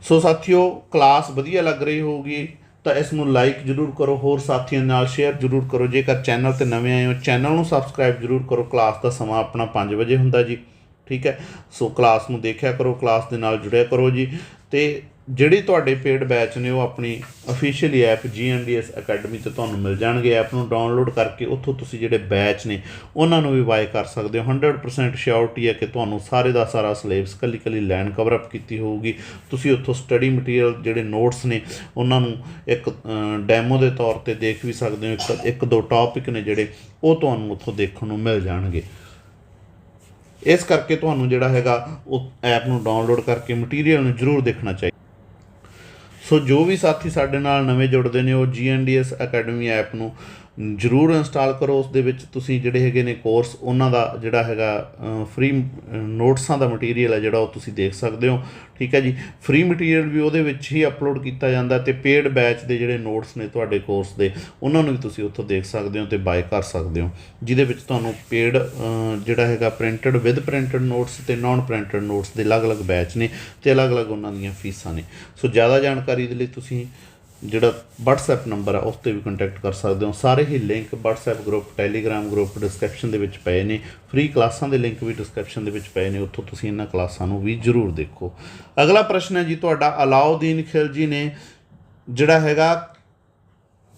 ਸੋ ਸਾਥੀਓ ਕਲਾਸ ਵਧੀਆ ਲੱਗ ਰਹੀ ਹੋਊਗੀ, ਤਾਂ ਇਸ ਨੂੰ ਲਾਈਕ ਜਰੂਰ ਕਰੋ, ਹੋਰ ਸਾਥੀਆਂ ਨਾਲ ਸ਼ੇਅਰ ਜਰੂਰ ਕਰੋ। ਜੇਕਰ ਚੈਨਲ ਤੇ ਨਵੇਂ ਆਏ ਹੋ ਚੈਨਲ ਨੂੰ ਸਬਸਕ੍ਰਾਈਬ ਜਰੂਰ ਕਰੋ। ਕਲਾਸ ਦਾ ਸਮਾਂ ਆਪਣਾ 5 ਵਜੇ ਹੁੰਦਾ ਜੀ, ਠੀਕ ਹੈ? ਸੋ ਕਲਾਸ ਨੂੰ ਦੇਖਿਆ ਕਰੋ ਕਲਾਸ ਦੇ ਨਾਲ ਜੁੜਿਆ ਕਰੋ ਜੀ। ਤੇ ਜਿਹੜੀ ਤੁਹਾਡੇ ਪੇਡ ਬੈਚ ਨੇ ਉਹ ਆਪਣੀ ਅਫੀਸ਼ੀਅਲੀ ਐਪ GNDS ਅਕੈਡਮੀ ਤੇ ਤੁਹਾਨੂੰ ਮਿਲ ਜਾਣਗੇ। ਐਪ ਨੂੰ ਡਾਊਨਲੋਡ ਕਰਕੇ ਉੱਥੋਂ ਤੁਸੀਂ ਜਿਹੜੇ ਬੈਚ ਨੇ, ਉਹਨਾਂ ਨੂੰ ਵੀ ਬਾਏ ਕਰ ਸਕਦੇ ਹੋ। 100% ਸ਼ੋਰਟੀ ਹੈ ਕਿ ਤੁਹਾਨੂੰ ਸਾਰੇ ਦਾ ਸਾਰਾ ਸਿਲੇਬਸ ਕੱਲੀ ਕੱਲੀ ਲਾਈਨ ਕਵਰ ਅਪ ਕੀਤੀ ਹੋਊਗੀ। ਤੁਸੀਂ ਉੱਥੋਂ ਸਟੱਡੀ ਮਟੀਰੀਅਲ ਜਿਹੜੇ ਨੋਟਸ ਨੇ, ਉਹਨਾਂ ਨੂੰ ਇੱਕ ਡੈਮੋ ਦੇ ਤੌਰ ਤੇ ਦੇਖ ਵੀ ਸਕਦੇ ਹੋ। ਇੱਕ ਇੱਕ ਦੋ ਟੌਪਿਕ ਨੇ ਜਿਹੜੇ ਉਹ ਤੁਹਾਨੂੰ ਉੱਥੋਂ ਦੇਖਣ ਨੂੰ ਮਿਲ ਜਾਣਗੇ। ਇਸ ਕਰਕੇ ਤੁਹਾਨੂੰ ਜਿਹੜਾ ਹੈਗਾ, ਉਹ ਐਪ ਨੂੰ ਡਾਊਨਲੋਡ ਕਰਕੇ ਮਟੀਰੀਅਲ ਨੂੰ ਜ਼ਰੂਰ ਦੇਖਣਾ ਚਾਹੀਦਾ। ਸੋ ਜੋ ਵੀ ਸਾਥੀ ਸਾਡੇ ਨਾਲ ਨਵੇਂ ਜੁੜਦੇ ਨੇ ਉਹ GNDS ਅਕੈਡਮੀ ਐਪ ਨੂੰ ਜਰੂਰ ਇੰਸਟਾਲ ਕਰੋ, ਉਸ ਦੇ ਵਿੱਚ ਤੁਸੀਂ ਜਿਹੜੇ ਹੈਗੇ ਨੇ ਕੋਰਸ ਉਹਨਾਂ ਦਾ ਜਿਹੜਾ ਹੈਗਾ ਫ੍ਰੀ ਨੋਟਸਾਂ ਦਾ ਮਟੀਰੀਅਲ ਹੈ ਜਿਹੜਾ ਉਹ ਤੁਸੀਂ ਦੇਖ ਸਕਦੇ ਹੋ। ਠੀਕ ਹੈ ਜੀ? ਫ੍ਰੀ ਮਟੀਰੀਅਲ ਵੀ ਉਹਦੇ ਵਿੱਚ ਹੀ ਅਪਲੋਡ ਕੀਤਾ ਜਾਂਦਾ ਤੇ ਪੇਡ ਬੈਚ ਦੇ ਜਿਹੜੇ ਨੋਟਸ ਨੇ ਤੁਹਾਡੇ ਕੋਰਸ ਦੇ, ਉਹਨਾਂ ਨੂੰ ਵੀ ਤੁਸੀਂ ਉੱਥੋਂ ਦੇਖ ਸਕਦੇ ਹੋ ਤੇ ਬਾਏ ਕਰ ਸਕਦੇ ਹੋ। ਜਿਹਦੇ ਵਿੱਚ ਤੁਹਾਨੂੰ ਪੇਡ ਜਿਹੜਾ ਹੈਗਾ ਪ੍ਰਿੰਟਡ ਵਿਦ ਪ੍ਰਿੰਟਡ ਨੋਟਸ ਤੇ ਨਾਨ ਪ੍ਰਿੰਟਡ ਨੋਟਸ ਦੇ ਅਲੱਗ-ਅਲੱਗ ਬੈਚ ਨੇ ਤੇ ਅਲੱਗ-ਅਲੱਗ ਉਹਨਾਂ ਦੀਆਂ ਫੀਸਾਂ ਨੇ। ਸੋ, ਜ਼ਿਆਦਾ ਜਾਣਕਾਰੀ ਦੇ ਲਈ ਤੁਸੀਂ ਜਿਹੜਾ WhatsApp ਨੰਬਰ ਆ ਉਸ ਤੇ ਵੀ ਕੰਟੈਕਟ ਕਰ ਸਕਦੇ ਹੋ। ਸਾਰੇ ਹੀ link WhatsApp group Telegram group description ਦੇ ਵਿੱਚ ਪਏ ਨੇ। ਫ੍ਰੀ ਕਲਾਸਾਂ ਦੇ ਲਿੰਕ ਵੀ ਡਿਸਕ੍ਰਿਪਸ਼ਨ ਦੇ ਵਿੱਚ ਪਏ ਨੇ। ਉੱਥੋਂ ਤੁਸੀਂ ਇਹਨਾਂ ਕਲਾਸਾਂ ਨੂੰ ਵੀ ਜ਼ਰੂਰ ਦੇਖੋ। ਅਗਲਾ ਪ੍ਰਸ਼ਨ ਹੈ ਜੀ, ਤੁਹਾਡਾ ਅਲਾਉਦੀਨ ਖਿਲਜੀ ਨੇ ਜਿਹੜਾ ਹੈਗਾ,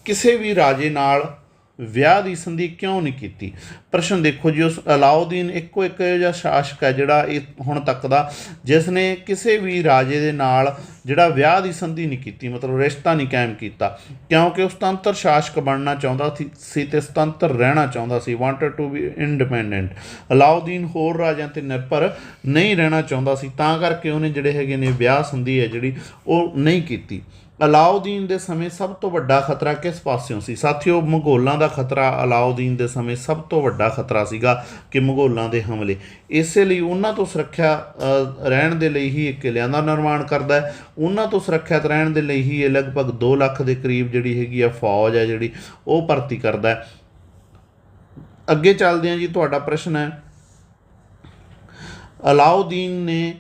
ਕਿਸੇ ਵੀ ਰਾਜੇ ਨਾਲ ਵਿਆਹ ਦੀ ਸੰਧੀ ਕਿਉਂ ਨਹੀਂ ਕੀਤੀ? ਪ੍ਰਸ਼ਨ ਦੇਖੋ ਜੀ, ਉਸ ਅਲਾਉਦੀਨ ਇੱਕੋ ਇੱਕ ਜਿਹਾ ਸ਼ਾਸਕ ਹੈ ਜਿਹੜਾ ਇਹ ਹੁਣ ਤੱਕ ਦਾ, ਜਿਸ ਨੇ ਕਿਸੇ ਵੀ ਰਾਜੇ ਦੇ ਨਾਲ ਜਿਹੜਾ ਵਿਆਹ ਦੀ ਸੰਧੀ ਨਹੀਂ ਕੀਤੀ, ਮਤਲਬ ਰਿਸ਼ਤਾ ਨਹੀਂ ਕਾਇਮ ਕੀਤਾ। ਕਿਉਂਕਿ ਉਹ ਸੁਤੰਤਰ ਸ਼ਾਸਕ ਬਣਨਾ ਚਾਹੁੰਦਾ ਸੀ ਸੀ ਤੇ ਸੁਤੰਤਰ ਰਹਿਣਾ ਚਾਹੁੰਦਾ ਸੀ wanted to be independent Alauddin ਹੋਰ ਰਾਜਿਆਂ ਤੇ ਨਿਰਭਰ ਨਹੀਂ ਰਹਿਣਾ ਚਾਹੁੰਦਾ ਸੀ, ਤਾਂ ਕਰਕੇ ਉਹਨੇ ਜਿਹੜੇ ਹੈਗੇ ਨੇ ਵਿਆਹ ਸੰਧੀ ਹੈ ਜਿਹੜੀ, ਉਹ ਨਹੀਂ ਕੀਤੀ। ਅਲਾਉਦੀਨ ਦੇ ਸਮੇਂ ਸਭ ਤੋਂ ਵੱਡਾ ਖਤਰਾ ਕਿਸ ਪਾਸਿਓਂ ਸੀ? ਸਾਥੀਓ, ਮੰਗੋਲਾਂ ਦਾ ਖਤਰਾ ਅਲਾਉਦੀਨ ਦੇ ਸਮੇਂ ਸਭ ਤੋਂ ਵੱਡਾ ਖਤਰਾ ਸੀਗਾ ਕਿ ਮੰਗੋਲਾਂ ਦੇ ਹਮਲੇ। ਇਸੇ ਲਈ ਉਹਨਾਂ ਤੋਂ ਸੁਰੱਖਿਆ ਰਹਿਣ ਦੇ ਲਈ ਹੀ ਇਹ ਕਿਲ੍ਹਿਆਂ ਦਾ ਨਿਰਮਾਣ ਕਰਦਾ ਹੈ। ਉਹਨਾਂ ਤੋਂ ਸੁਰੱਖਿਅਤ ਰਹਿਣ ਦੇ ਲਈ ਹੀ ਇਹ ਲਗਭਗ 2 ਲੱਖ ਦੇ ਕਰੀਬ ਜਿਹੜੀ ਹੈਗੀ ਆ ਫੌਜ ਹੈ ਜਿਹੜੀ ਉਹ ਭਰਤੀ ਕਰਦਾ ਹੈ। ਅੱਗੇ ਚੱਲਦੇ ਹਾਂ ਜੀ, ਤੁਹਾਡਾ ਪ੍ਰਸ਼ਨ ਹੈ। ਅਲਾਉਦੀਨ ਨੇ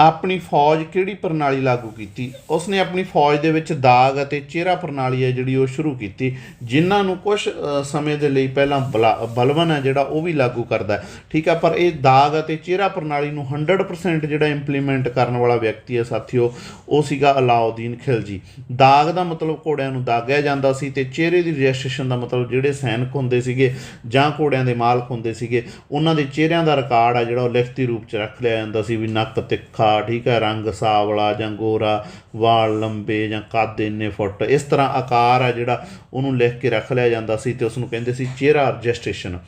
ਆਪਣੀ ਫੌਜ ਕਿਹੜੀ ਪ੍ਰਣਾਲੀ ਲਾਗੂ ਕੀਤੀ? ਉਸਨੇ ਆਪਣੀ ਫੌਜ ਦੇ ਵਿੱਚ ਦਾਗ ਅਤੇ ਚਿਹਰਾ ਪ੍ਰਣਾਲੀ ਹੈ ਜਿਹੜੀ ਉਹ ਸ਼ੁਰੂ ਕੀਤੀ, ਜਿਨ੍ਹਾਂ ਨੂੰ ਕੁਝ ਸਮੇਂ ਦੇ ਲਈ ਪਹਿਲਾਂ ਬਲਾ- ਬਲਵਨ ਹੈ ਜਿਹੜਾ ਉਹ ਵੀ ਲਾਗੂ ਕਰਦਾ ਹੈ। ਠੀਕ ਹੈ ਪਰ ਇਹ ਦਾਗ ਅਤੇ ਚਿਹਰਾ ਪ੍ਰਣਾਲੀ ਨੂੰ 100% ਜਿਹੜਾ ਇੰਪਲੀਮੈਂਟ ਕਰਨ ਵਾਲਾ ਵਿਅਕਤੀ ਹੈ ਸਾਥੀਓ, ਉਹ ਸੀਗਾ ਅਲਾਉਦੀਨ ਖਿਲਜੀ। ਦਾਗ ਦਾ ਮਤਲਬ ਘੋੜਿਆਂ ਨੂੰ ਦਾਗਿਆ ਜਾਂਦਾ ਸੀ ਤੇ ਚਿਹਰੇ ਦੀ ਰਜਿਸਟ੍ਰੇਸ਼ਨ ਦਾ ਮਤਲਬ ਜਿਹੜੇ ਸੈਨਿਕ ਹੁੰਦੇ ਸੀਗੇ ਜਾਂ ਘੋੜਿਆਂ ਦੇ ਮਾਲਕ ਹੁੰਦੇ ਸੀਗੇ, ਉਹਨਾਂ ਦੇ ਚਿਹਰਿਆਂ ਦਾ ਰਿਕਾਰਡ ਆ ਜਿਹੜਾ ਉਹ ਲਿਖਤੀ ਰੂਪ 'ਚ ਰੱਖ ਲਿਆ ਜਾਂਦਾ ਸੀ ਵੀ ਨੱਕ, ਤਿੱਖਾ ਠੀਕ ਹੈ, ਰੰਗ ਸਾਵਲਾ ਜਾਂ ਗੋਰਾ, ਵਾਲ ਲੰਬੇ ਜਾਂ ਕੱਦ ਇੰਨੇ ਫੁੱਟ, ਇਸ ਤਰ੍ਹਾਂ ਆਕਾਰ ਆ ਜਿਹੜਾ ਉਹਨੂੰ ਲਿਖ ਕੇ ਰੱਖ ਲਿਆ ਜਾਂਦਾ ਸੀ ਤੇ ਉਸ ਨੂੰ ਕਹਿੰਦੇ ਸੀ ਚਿਹਰਾ ਰਜਿਸਟ੍ਰੇਸ਼ਨ।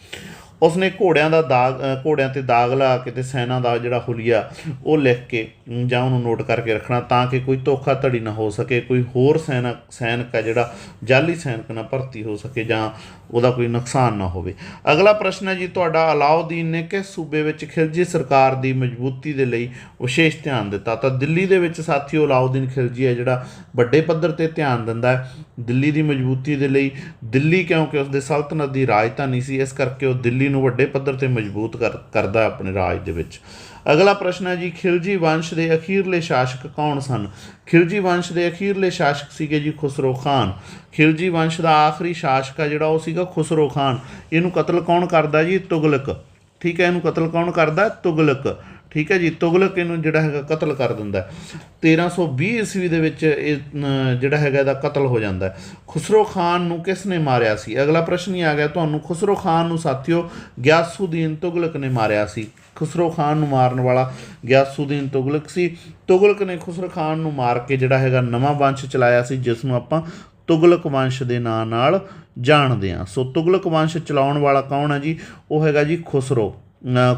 ਉਸਨੇ ਘੋੜਿਆਂ ਦਾ ਦਾਗ ਘੋੜਿਆਂ ਤੇ ਦਾਗ ਲਾ ਕੇ ਤੇ ਸੈਨਾ ਦਾ ਜਿਹੜਾ ਹੁਲੀਆ, ਉਹ ਲਿਖ ਕੇ ਜਾਂ ਉਹਨੂੰ ਨੋਟ ਕਰਕੇ ਰੱਖਣਾ ਤਾਂ ਕਿ ਕੋਈ ਧੋਖਾਧੜੀ ਨਾ ਹੋ ਸਕੇ, ਕੋਈ ਹੋਰ ਸੈਨਿਕ ਸੈਨਿਕ ਹੈ ਜਿਹੜਾ ਜਾਲੀ ਸੈਨਿਕ ਨਾ ਭਰਤੀ ਹੋ ਸਕੇ ਜਾਂ ਉਹਦਾ ਕੋਈ ਨੁਕਸਾਨ ਨਾ ਹੋਵੇ। ਅਗਲਾ ਪ੍ਰਸ਼ਨ ਹੈ ਜੀ, ਤੁਹਾਡਾ ਅਲਾਉਦੀਨ ਨੇ ਕਿਸ ਸੂਬੇ ਵਿੱਚ ਖਿਲਜੀ ਸਰਕਾਰ ਦੀ ਮਜ਼ਬੂਤੀ ਦੇ ਲਈ ਵਿਸ਼ੇਸ਼ ਧਿਆਨ ਦਿੱਤਾ? ਤਾਂ ਦਿੱਲੀ ਦੇ ਵਿੱਚ ਸਾਥੀਓ, ਅਲਾਉਦੀਨ ਖਿਲਜੀ ਹੈ ਜਿਹੜਾ ਵੱਡੇ ਪੱਧਰ ਤੇ ਧਿਆਨ ਦਿੰਦਾ ਹੈ ਦਿੱਲੀ ਦੀ ਮਜ਼ਬੂਤੀ ਦੇ ਲਈ। ਦਿੱਲੀ ਕਿਉਂਕਿ ਉਸਦੇ ਸਲਤਨਤ ਦੀ ਰਾਜਧਾਨੀ ਸੀ, ਇਸ ਕਰਕੇ ਉਹ ਦਿੱਲੀ ਨੂੰ ਵੱਡੇ ਪੱਧਰ ਤੇ ਮਜ਼ਬੂਤ ਕਰਦਾ ਆਪਣੇ ਰਾਜ ਦੇ ਵਿੱਚ। ਅਗਲਾ ਪ੍ਰਸ਼ਨ ਹੈ ਜੀ, ਖਿਲਜੀ ਵੰਸ਼ ਦੇ ਅਖੀਰਲੇ ਸ਼ਾਸਕ ਕੌਣ ਸਨ? ਖਿਲਜੀ ਵੰਸ਼ ਦੇ ਅਖੀਰਲੇ ਸ਼ਾਸਕ ਸੀਗੇ ਜੀ ਖੁਸਰੋ ਖਾਨ। ਖਿਲਜੀ ਵੰਸ਼ ਦਾ ਆਖਰੀ ਸ਼ਾਸਕ ਆ ਜਿਹੜਾ ਉਹ ਸੀਗਾ ਖੁਸਰੋ ਖਾਨ। ਇਹਨੂੰ ਕਤਲ ਕੌਣ ਕਰਦਾ ਜੀ? ਤੁਗਲਕ। ਠੀਕ ਹੈ, ਇਹਨੂੰ ਕਤਲ ਕੌਣ ਕਰਦਾ? ਤੁਗਲਕ। ਠੀਕ ਹੈ ਜੀ, ਤੁਗਲਕ ਇਹਨੂੰ ਜਿਹੜਾ ਹੈਗਾ ਕਤਲ ਕਰ ਦਿੰਦਾ ਹੈ। 1320 ਈਸਵੀ ਦੇ ਵਿੱਚ ਇਹ ਜਿਹੜਾ ਹੈਗਾ ਇਹਦਾ ਕਤਲ ਹੋ ਜਾਂਦਾ ਖੁਸਰੋ ਖਾਨ ਨੂੰ ਕਿਸ ਨੇ ਮਾਰਿਆ ਸੀ? ਅਗਲਾ ਪ੍ਰਸ਼ਨ ਹੀ ਆ ਗਿਆ ਤੁਹਾਨੂੰ। ਖੁਸਰੋ ਖਾਨ ਨੂੰ ਸਾਥੀਓ, ਗਿਆਸੁਦੀਨ ਤੁਗਲਕ ਨੇ ਮਾਰਿਆ ਸੀ। ਖੁਸਰੋ ਖਾਨ ਨੂੰ ਮਾਰਨ ਵਾਲਾ ਗਿਆਸੂਦੀਨ ਤੁਗਲਕ ਸੀ। ਤੁਗਲਕ ਨੇ ਖੁਸਰੋ ਖਾਨ ਨੂੰ ਮਾਰ ਕੇ ਜਿਹੜਾ ਹੈਗਾ ਨਵਾਂ ਵੰਸ਼ ਚਲਾਇਆ ਸੀ, ਜਿਸ ਨੂੰ ਆਪਾਂ ਤੁਗਲਕ ਵੰਸ਼ ਦੇ ਨਾਂ ਨਾਲ ਜਾਣਦੇ ਹਾਂ। ਸੋ ਤੁਗਲਕ ਵੰਸ਼ ਚਲਾਉਣ ਵਾਲਾ ਕੌਣ ਹੈ ਜੀ? ਉਹ ਹੈਗਾ ਜੀ ਖੁਸਰੋ।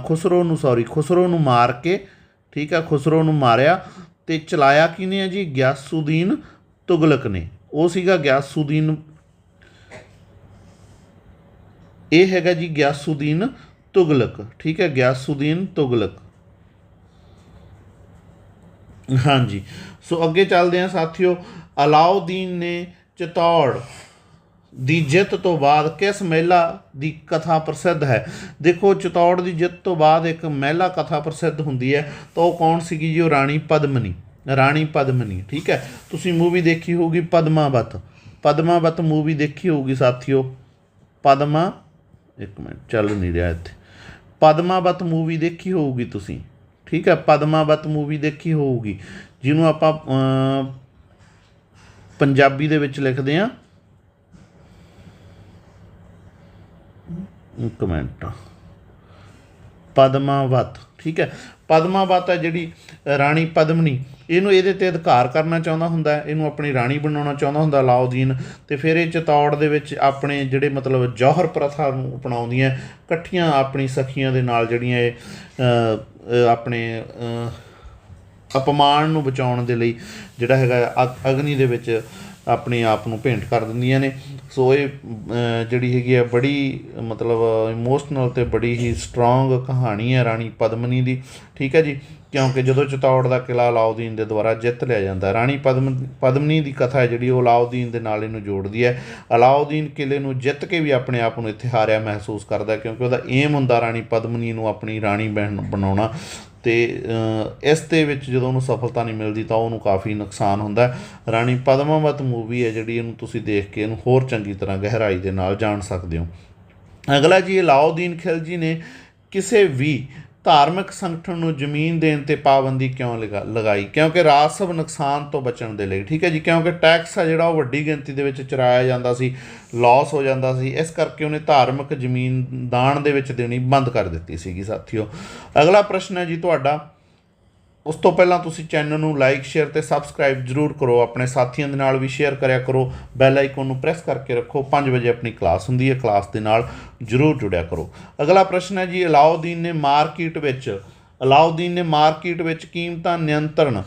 ਖੁਸਰੋ ਨੂੰ ਸੌਰੀ ਖੁਸਰੋ ਨੂੰ ਮਾਰ ਕੇ, ਠੀਕ ਹੈ ਖੁਸਰੋ ਨੂੰ ਮਾਰਿਆ ਤੇ ਚਲਾਇਆ ਕਿਹਨੇ ਹੈ ਜੀ? ਗਿਆਸੂਦੀਨ ਤੁਗਲਕ ਨੇ। ਉਹ ਸੀਗਾ ਗਿਆਸੂਦੀਨ। ਇਹ ਹੈਗਾ ਜੀ ਗਿਆਸੁਦੀਨ ਤੁਗਲਕ, ਠੀਕ ਹੈ ਗਿਆਸੁਦੀਨ ਤੁਗਲਕ। ਹਾਂਜੀ। ਸੋ ਅੱਗੇ ਚੱਲਦੇ ਹਾਂ ਸਾਥੀਓ। ਅਲਾਉਦੀਨ ਨੇ ਚਤੌੜ ਦੀ ਜਿੱਤ ਤੋਂ ਬਾਅਦ ਕਿਸ ਮਹਿਲਾ ਦੀ ਕਥਾ ਪ੍ਰਸਿੱਧ ਹੈ? ਦੇਖੋ, ਚਿਤੌੜ ਦੀ ਜਿੱਤ ਤੋਂ ਬਾਅਦ ਇੱਕ ਮਹਿਲਾ ਕਥਾ ਪ੍ਰਸਿੱਧ ਹੁੰਦੀ ਹੈ ਤਾਂ ਉਹ ਕੌਣ ਸੀਗੀ ਜੀ? ਉਹ ਰਾਣੀ ਪਦਮਨੀ ਰਾਣੀ ਪਦਮਨੀ, ਠੀਕ ਹੈ? ਤੁਸੀਂ ਮੂਵੀ ਦੇਖੀ ਹੋਊਗੀ ਪਦਮਾਵਤ। ਪਦਮਾਵਤ ਮੂਵੀ ਦੇਖੀ ਹੋਊਗੀ ਸਾਥੀਓ? ਪਦਮਾ, ਇੱਕ ਮਿੰਟ, ਚੱਲ ਨਹੀਂ ਰਿਹਾ ਇੱਥੇ। ਪਦਮਾਵਤ ਮੂਵੀ ਦੇਖੀ ਹੋਊਗੀ ਤੁਸੀਂ, ਠੀਕ ਹੈ? ਪਦਮਾਵਤ ਮੂਵੀ ਦੇਖੀ ਹੋਊਗੀ, ਜਿਹਨੂੰ ਆਪਾਂ ਪੰਜਾਬੀ ਦੇ ਵਿੱਚ ਲਿਖਦੇ ਆ ਇੱਕ ਮਿੰਟ। ਪਦਮਾਵਤ ਠੀਕ ਹੈ? ਪਦਮਾਵਤ ਹੈ ਜਿਹੜੀ ਰਾਣੀ ਪਦਮਨੀ। ਇਹਨੂੰ ਇਹਦੇ ਤੇ ਅਧਿਕਾਰ ਕਰਨਾ ਚਾਹੁੰਦਾ ਹੁੰਦਾ ਇਹਨੂੰ ਆਪਣੀ ਰਾਣੀ ਬਣਾਉਣਾ ਚਾਹੁੰਦਾ ਹੁੰਦਾ ਅਲਾਉਦੀਨ ਤੇ ਫਿਰ ਇਹ ਚਤੌੜ ਦੇ ਵਿੱਚ ਆਪਣੇ ਜਿਹੜੇ ਮਤਲਬ ਜੌਹਰ ਪ੍ਰਥਾ ਨੂੰ ਅਪਣਾਉਂਦੀਆਂ ਇਕੱਠੀਆਂ ਆਪਣੀ ਸਖੀਆਂ ਦੇ ਨਾਲ ਜਿਹੜੀਆਂ ਇਹ ਆਪਣੇ ਅਪਮਾਨ ਨੂੰ ਬਚਾਉਣ ਦੇ ਲਈ ਜਿਹੜਾ ਹੈਗਾ ਅਗਨੀ ਦੇ ਵਿੱਚ ਆਪਣੇ ਆਪ ਨੂੰ ਭੇਂਟ ਕਰ ਦਿੰਦੀਆਂ ਨੇ। ਸੋ ਇਹ ਜਿਹੜੀ ਹੈਗੀ ਹੈ ਬੜੀ, ਮਤਲਬ ਇਮੋਸ਼ਨਲ ਤੇ ਬੜੀ ਹੀ ਸਟਰੋਂਗ ਕਹਾਣੀ ਹੈ ਰਾਣੀ ਪਦਮਨੀ ਦੀ। ਠੀਕ ਹੈ ਜੀ? ਕਿਉਂਕਿ ਜਦੋਂ ਚਿਤੌੜ ਦਾ ਕਿਲਾ ਅਲਾਉਦੀਨ ਦੇ ਦੁਆਰਾ ਜਿੱਤ ਲਿਆ ਜਾਂਦਾ, ਰਾਣੀ ਪਦਮ, ਪਦਮਨੀ ਦੀ ਕਥਾ ਹੈ ਜਿਹੜੀ, ਉਹ ਅਲਾਉਦੀਨ ਦੇ ਨਾਲ ਇਹਨੂੰ ਜੋੜਦੀ ਹੈ। ਅਲਾਉਦੀਨ ਕਿਲੇ ਨੂੰ ਜਿੱਤ ਕੇ ਵੀ ਆਪਣੇ ਆਪ ਨੂੰ ਇੱਥੇ ਹਾਰਿਆ ਮਹਿਸੂਸ ਕਰਦਾ ਕਿਉਂਕਿ ਉਹਦਾ ਏਮ ਹੁੰਦਾ ਰਾਣੀ ਪਦਮਨੀ ਨੂੰ ਆਪਣੀ ਰਾਣੀ ਬਣ- ਬਣਾਉਣਾ। ਤੇ ਇਸ ਦੇ ਵਿੱਚ ਜਦੋਂ ਉਹਨੂੰ ਸਫਲਤਾ ਨਹੀਂ ਮਿਲਦੀ ਤਾਂ ਉਹਨੂੰ ਕਾਫੀ ਨੁਕਸਾਨ ਹੁੰਦਾ ਰਾਣੀ ਪਦਮਾਵਤ ਮੂਵੀ ਹੈ ਜਿਹੜੀ ਇਹਨੂੰ ਤੁਸੀਂ ਦੇਖ ਕੇ ਇਹਨੂੰ ਹੋਰ ਚੰਗੀ ਤਰ੍ਹਾਂ ਗਹਿਰਾਈ ਦੇ ਨਾਲ ਜਾਣ ਸਕਦੇ ਹੋ। ਅਗਲਾ ਜੀ, ਅਲਾਉਦੀਨ ਖਿਲਜੀ ਨੇ ਕਿਸੇ ਵੀ ਧਾਰਮਿਕ ਸੰਗਠਨ ਨੂੰ ਜ਼ਮੀਨ ਦੇਣ ਤੇ ਪਾਬੰਦੀ ਕਿਉਂ ਲਗਾ- ਲਗਾਈ? ਕਿਉਂਕਿ ਰਾਜਸਵ ਨੁਕਸਾਨ ਤੋਂ ਬਚਣ ਦੇ ਲਈ, ਠੀਕ ਹੈ ਜੀ? ਕਿਉਂਕਿ ਟੈਕਸ ਆ ਜਿਹੜਾ ਉਹ ਵੱਡੀ ਗਿਣਤੀ ਦੇ ਵਿੱਚ ਚਰਾਇਆ ਜਾਂਦਾ ਸੀ ਲਾਸ ਹੋ ਜਾਂਦਾ ਸੀ, ਇਸ ਕਰਕੇ ਉਹਨੇ ਧਾਰਮਿਕ ਜ਼ਮੀਨ ਦਾਨ ਦੇ ਵਿੱਚ ਦੇਣੀ ਬੰਦ ਕਰ ਦਿੱਤੀ ਸੀਗੀ, ਸਾਥੀਓ। ਅਗਲਾ ਪ੍ਰਸ਼ਨ ਹੈ ਜੀ ਤੁਹਾਡਾ। ਉਸ ਤੋਂ ਪਹਿਲਾਂ ਤੁਸੀਂ ਚੈਨਲ ਨੂੰ ਲਾਈਕ ਸ਼ੇਅਰ ਤੇ ਸਬਸਕ੍ਰਾਈਬ ਜਰੂਰ ਕਰੋ। ਆਪਣੇ ਸਾਥੀਆਂ ਦੇ ਨਾਲ ਵੀ ਸ਼ੇਅਰ ਕਰਿਆ ਕਰੋ। ਬੈਲ ਆਈਕਨ ਨੂੰ ਪ੍ਰੈਸ ਕਰਕੇ ਰੱਖੋ। 5 ਵਜੇ ਆਪਣੀ ਕਲਾਸ ਹੁੰਦੀ ਹੈ। ਕਲਾਸ ਦੇ ਨਾਲ ਜਰੂਰ ਜੁੜਿਆ ਕਰੋ। ਅਗਲਾ ਪ੍ਰਸ਼ਨ ਹੈ ਜੀ, ਅਲਾਉਦੀਨ ਨੇ ਮਾਰਕੀਟ ਵਿੱਚ, ਅਲਾਉਦੀਨ ਨੇ ਮਾਰਕੀਟ ਵਿੱਚ ਕੀਮਤਾਂ ਨਿਯੰਤਰਣ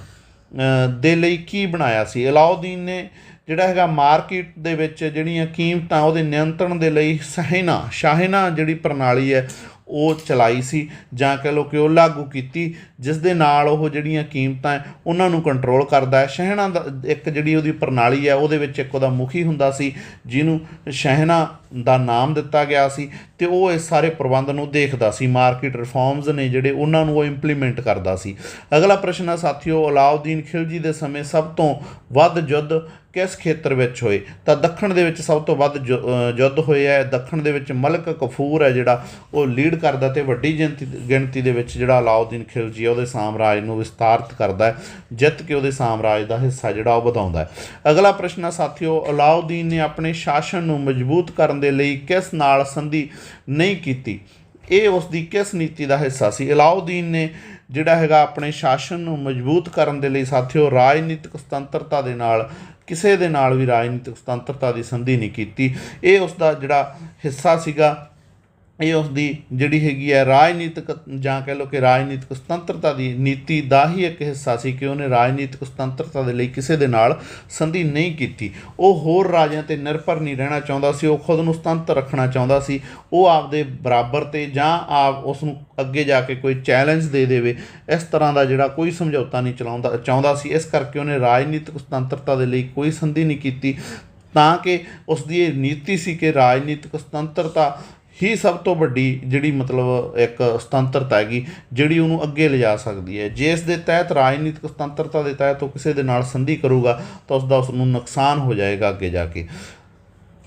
ਦੇ ਲਈ ਕੀ ਬਣਾਇਆ ਸੀ? ਅਲਾਉਦੀਨ ਨੇ ਜਿਹੜਾ ਹੈਗਾ ਮਾਰਕੀਟ ਦੇ ਵਿੱਚ ਜਿਹੜੀਆਂ ਕੀਮਤਾਂ, ਉਹਦੇ ਨਿਯੰਤਰਣ ਦੇ ਲਈ ਸਹਿਨਾ, ਸ਼ਾਹਿਨਾ ਜਿਹੜੀ ਪ੍ਰਣਾਲੀ ਹੈ, ਉਹ ਚਲਾਈ ਸੀ ਜਾਂ ਕਹ ਲਓ ਕਿ ਉਹ ਲਾਗੂ ਕੀਤੀ। ਜਿਸ ਦੇ ਨਾਲ ਉਹ ਜਿਹੜੀਆਂ ਕੀਮਤਾਂ ਉਹਨਾਂ ਨੂੰ ਕੰਟਰੋਲ ਕਰਦਾ ਹੈ। ਸ਼ਹਿਣਾ ਦਾ, ਇੱਕ ਜਿਹੜੀ ਉਹਦੀ ਪ੍ਰਣਾਲੀ ਹੈ, ਉਹਦੇ ਵਿੱਚ ਇੱਕ ਉਹਦਾ ਮੁਖੀ ਹੁੰਦਾ ਸੀ, ਜਿਹਨੂੰ ਸ਼ਹਿਣਾ ਦਾ ਨਾਮ ਦਿੱਤਾ ਗਿਆ ਸੀ ਤੇ ਉਹ ਇਸ ਸਾਰੇ ਪ੍ਰਬੰਧ ਨੂੰ ਦੇਖਦਾ ਸੀ। ਮਾਰਕੀਟ ਰਿਫਾਰਮਸ ਨੇ ਜਿਹੜੇ ਉਹਨਾਂ ਨੂੰ ਉਹ ਇੰਪਲੀਮੈਂਟ ਕਰਦਾ ਸੀ। ਅਗਲਾ ਪ੍ਰਸ਼ਨ ਹੈ ਸਾਥੀਓ, ਅਲਾਉਦੀਨ ਖਿਲਜੀ ਦੇ ਸਮੇਂ ਸਭ ਤੋਂ ਵੱਧ ਯੁੱਧ ਕਿਸ ਖੇਤਰ ਵਿੱਚ ਹੋਏ? ਤਾਂ ਦੱਖਣ ਦੇ ਵਿੱਚ ਸਭ ਤੋਂ ਵੱਧ ਜੁ- ਅਹ, ਯੁੱਧ ਹੋਏ ਹੈ ਦੱਖਣ ਦੇ ਵਿੱਚ ਮਲਕ ਕਫੂਰ ਹੈ ਜਿਹੜਾ, ਉਹ ਲੀਡ ਕਰਦਾ ਤੇ ਵੱਡੀ ਗਿਣਤੀ ਗਿਣਤੀ ਦੇ ਵਿੱਚ ਜਿਹੜਾ ਅਲਾਉਦੀਨ ਖਿਲਜੀ ਹੈ ਉਹਦੇ ਸਾਮਰਾਜ ਨੂੰ ਵਿਸਤਾਰਤ ਕਰਦਾ ਹੈ, ਜਿੱਤ ਕੇ ਉਹਦੇ ਸਾਮਰਾਜ ਦਾ ਹਿੱਸਾ ਜਿਹੜਾ ਉਹ ਵਧਾਉਂਦਾ ਹੈ। ਅਗਲਾ ਪ੍ਰਸ਼ਨ ਹੈ ਸਾਥੀਓ, ਅਲਾਉਦੀਨ ਨੇ ਆਪਣੇ ਸ਼ਾਸਨ ਨੂੰ ਮਜ਼ਬੂਤ ਕਰਨ ਦੇ ਲਈ ਕਿਸ ਨਾਲ ਸੰਧੀ ਨਹੀਂ ਕੀਤੀ? ਇਹ ਉਸ ਦੀ ਕਿਸ ਨੀਤੀ ਦਾ ਹਿੱਸਾ ਸੀ? ਅਲਾਉਦੀਨ ਨੇ ਜਿਹੜਾ ਹੈਗਾ ਆਪਣੇ ਸ਼ਾਸਨ ਨੂੰ ਮਜ਼ਬੂਤ ਕਰਨ ਦੇ ਲਈ ਸਾਥੀਓ, ਰਾਜਨੀਤਿਕ ਸੁਤੰਤਰਤਾ ਦੇ ਨਾਲ, ਕਿਸੇ ਦੇ ਨਾਲ ਵੀ ਰਾਜਨੀਤਿਕ ਸੁਤੰਤਰਤਾ ਦੀ ਸੰਧੀ ਨਹੀਂ ਕੀਤੀ। ਇਹ ਉਸ ਦਾ ਜਿਹੜਾ ਹਿੱਸਾ ਸੀਗਾ ਇਹ ਉਸ ਦੀ ਜਿਹੜੀ ਹੈਗੀ ਹੈ ਰਾਜਨੀਤਿਕ, ਜਾਂ ਕਹਿ ਲਓ ਕਿ ਰਾਜਨੀਤਿਕ ਸੁਤੰਤਰਤਾ ਦੀ ਨੀਤੀ ਦਾ ਹੀ ਇੱਕ ਹਿੱਸਾ ਸੀ ਕਿ ਉਹਨੇ ਰਾਜਨੀਤਿਕ ਸੁਤੰਤਰਤਾ ਦੇ ਲਈ ਕਿਸੇ ਦੇ ਨਾਲ ਸੰਧੀ ਨਹੀਂ ਕੀਤੀ। ਉਹ ਹੋਰ ਰਾਜਿਆਂ ਤੇ ਨਿਰਭਰ ਨਹੀਂ ਰਹਿਣਾ ਚਾਹੁੰਦਾ ਸੀ, ਉਹ ਖੁਦ ਨੂੰ ਸੁਤੰਤਰ ਰੱਖਣਾ ਚਾਹੁੰਦਾ ਸੀ। ਉਹ ਆਪਦੇ ਬਰਾਬਰ ਤੇ ਜਾਂ ਆਪ ਉਸ ਨੂੰ ਅੱਗੇ ਜਾ ਕੇ ਕੋਈ ਚੈਲੰਜ ਦੇ ਦੇਵੇ, ਇਸ ਤਰ੍ਹਾਂ ਦਾ ਜਿਹੜਾ ਕੋਈ ਸਮਝੌਤਾ ਨਹੀਂ ਚਲਾਉਂਦਾ, ਚਾਹੁੰਦਾ ਸੀ। ਇਸ ਕਰਕੇ ਉਹਨੇ ਰਾਜਨੀਤਿਕ ਸੁਤੰਤਰਤਾ ਦੇ ਲਈ ਕੋਈ ਸੰਧੀ ਨਹੀਂ ਕੀਤੀ। ਤਾਂ ਕਿ ਉਸ ਦੀ ਇਹ ਨੀਤੀ ਸੀ ਕਿ ਰਾਜਨੀਤਿਕ ਸੁਤੰਤਰਤਾ ਹੀ ਸਭ ਤੋਂ ਵੱਡੀ ਜਿਹੜੀ ਮਤਲਬ ਇੱਕ ਸੁਤੰਤਰਤਾ ਹੈਗੀ, ਜਿਹੜੀ ਉਹਨੂੰ ਅੱਗੇ ਲਿਜਾ ਸਕਦੀ ਹੈ। ਜੇ ਇਸ ਦੇ ਤਹਿਤ ਰਾਜਨੀਤਿਕ ਸੁਤੰਤਰਤਾ ਦੇ ਤਹਿਤ ਉਹ ਕਿਸੇ ਦੇ ਨਾਲ ਸੰਧੀ ਕਰੂਗਾ, ਤਾਂ ਉਸ ਦਾ ਉਸ ਨੂੰ ਨੁਕਸਾਨ ਹੋ ਜਾਏਗਾ ਅੱਗੇ ਜਾ ਕੇ।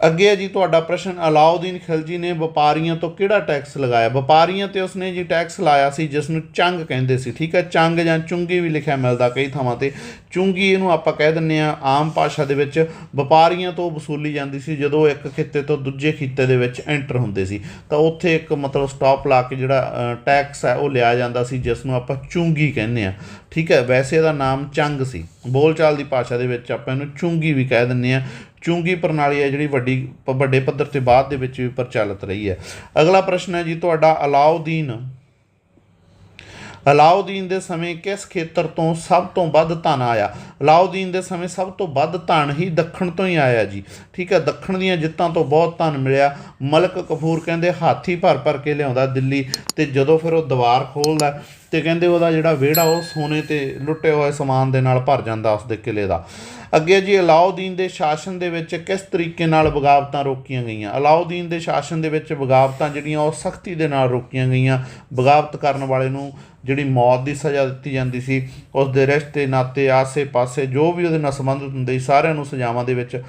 ਅੱਗੇ ਹੈ ਜੀ ਤੁਹਾਡਾ ਪ੍ਰਸ਼ਨ, ਅਲਾਉਦੀਨ ਖਿਲਜੀ ਨੇ ਵਪਾਰੀਆਂ ਤੋਂ ਕਿਹੜਾ ਟੈਕਸ ਲਗਾਇਆ? ਵਪਾਰੀਆਂ ਤੇ ਉਸਨੇ ਜੀ ਟੈਕਸ ਲਾਇਆ ਸੀ ਜਿਸ ਨੂੰ ਚੰਗ ਕਹਿੰਦੇ ਸੀ, ਠੀਕ ਹੈ? ਚੰਗ ਜਾਂ ਚੁੰਗੀ ਵੀ ਲਿਖਿਆ ਮਿਲਦਾ ਕਈ ਥਾਵਾਂ ਤੇ। ਚੁੰਗੀ ਇਹਨੂੰ ਆਪਾਂ ਕਹਿ ਦਿੰਨੇ ਆ ਆਮ ਭਾਸ਼ਾ ਦੇ ਵਿੱਚ ਵਪਾਰੀਆਂ ਤੋਂ ਵਸੂਲੀ ਜਾਂਦੀ ਸੀ, ਜਦੋਂ ਇੱਕ ਖਿੱਤੇ ਤੋਂ ਦੂਜੇ ਖਿੱਤੇ ਦੇ ਵਿੱਚ ਐਂਟਰ ਹੁੰਦੇ ਸੀ। ਤਾਂ ਉੱਥੇ ਇੱਕ ਮਤਲਬ ਸਟਾਪ ਲਾ ਕੇ ਜਿਹੜਾ ਟੈਕਸ ਹੈ, ਉਹ ਲਿਆ ਜਾਂਦਾ ਸੀ ਜਿਸ ਨੂੰ ਆਪਾਂ ਚੁੰਗੀ ਕਹਿੰਦੇ ਆ ਠੀਕ ਹੈ, ਵੈਸੇ ਇਹਦਾ ਨਾਮ ਚੰਗ ਸੀ। ਬੋਲਚਾਲ ਦੀ ਭਾਸ਼ਾ ਦੇ ਵਿੱਚ ਆਪਾਂ ਇਹਨੂੰ ਚੁੰਗੀ ਵੀ ਕਹਿ ਦਿੰਨੇ ਆ ਚੁੰਗੀ ਪ੍ਰਣਾਲੀ ਹੈ ਜਿਹੜੀ ਵੱਡੀ ਵੱਡੇ ਪੱਧਰ ਤੇ ਬਾਅਦ ਦੇ ਵਿੱਚ ਵੀ ਪ੍ਰਚਲਿਤ ਰਹੀ ਹੈ। ਅਗਲਾ ਪ੍ਰਸ਼ਨ ਹੈ ਜੀ, ਤੁਹਾਡਾ ਅਲਾਉਦੀਨ। ਅਲਾਉਦੀਨ ਦੇ ਸਮੇਂ ਕਿਸ ਖੇਤਰ ਤੋਂ ਸਭ ਤੋਂ ਵੱਧ ਧਨ ਆਇਆ? ਅਲਾਉਦੀਨ ਦੇ ਸਮੇਂ ਸਭ ਤੋਂ ਵੱਧ ਧਨ ਹੀ ਦੱਖਣ ਤੋਂ ਹੀ ਆਇਆ ਜੀ। ਠੀਕ ਹੈ, ਦੱਖਣ ਦੀਆਂ ਜਿੱਤਾਂ ਤੋਂ ਬਹੁਤ ਧਨ ਮਿਲਿਆ। ਮਲਕ ਕਫੂਰ ਕਹਿੰਦੇ ਹਾਥੀ ਭਰ ਭਰ ਕੇ ਲਿਆਉਂਦਾ ਦਿੱਲੀ ਤੇ ਜਦੋਂ ਫਿਰ ਉਹ ਦੀਵਾਰ ਖੋਲਦਾ ਤੇ ਕਹਿੰਦੇ ਉਹਦਾ ਜਿਹੜਾ ਵਿਹੜਾ, ਉਹ ਸੋਨੇ ਤੇ ਲੁੱਟੇ ਹੋਏ ਸਮਾਨ ਦੇ ਨਾਲ ਭਰ ਜਾਂਦਾ ਉਸ ਦੇ ਕਿਲੇ ਦਾ। ਅੱਗੇ ਜੀ ਅਲਾਉਦੀਨ ਦੇ ਸ਼ਾਸਨ ਦੇ ਵਿੱਚ ਕਿਸ ਤਰੀਕੇ ਨਾਲ ਬਗਾਵਤਾਂ ਰੋਕੀਆਂ ਗਈਆਂ? ਅਲਾਉਦੀਨ ਦੇ ਸ਼ਾਸਨ ਦੇ ਵਿੱਚ ਬਗਾਵਤਾਂ ਜਿਹੜੀਆਂ, ਉਹ ਸਖਤੀ ਦੇ ਨਾਲ ਰੋਕੀਆਂ ਗਈਆਂ। ਬਗਾਵਤ ਕਰਨ ਵਾਲੇ ਨੂੰ ਜਿਹੜੀ ਮੌਤ ਦੀ ਸਜ਼ਾ ਦਿੱਤੀ ਜਾਂਦੀ ਸੀ, ਉਸ ਦੇ ਰਿਸ਼ਤੇ, ਨਾਤੇ, ਆਸੇ-ਪਾਸੇ ਜੋ ਵੀ ਉਹਦੇ ਨਾਲ ਸੰਬੰਧਿਤ ਹੁੰਦੇ ਸੀ, ਸਾਰਿਆਂ ਨੂੰ ਸਜ਼ਾਵਾਂ ਦੇ ਵਿੱਚ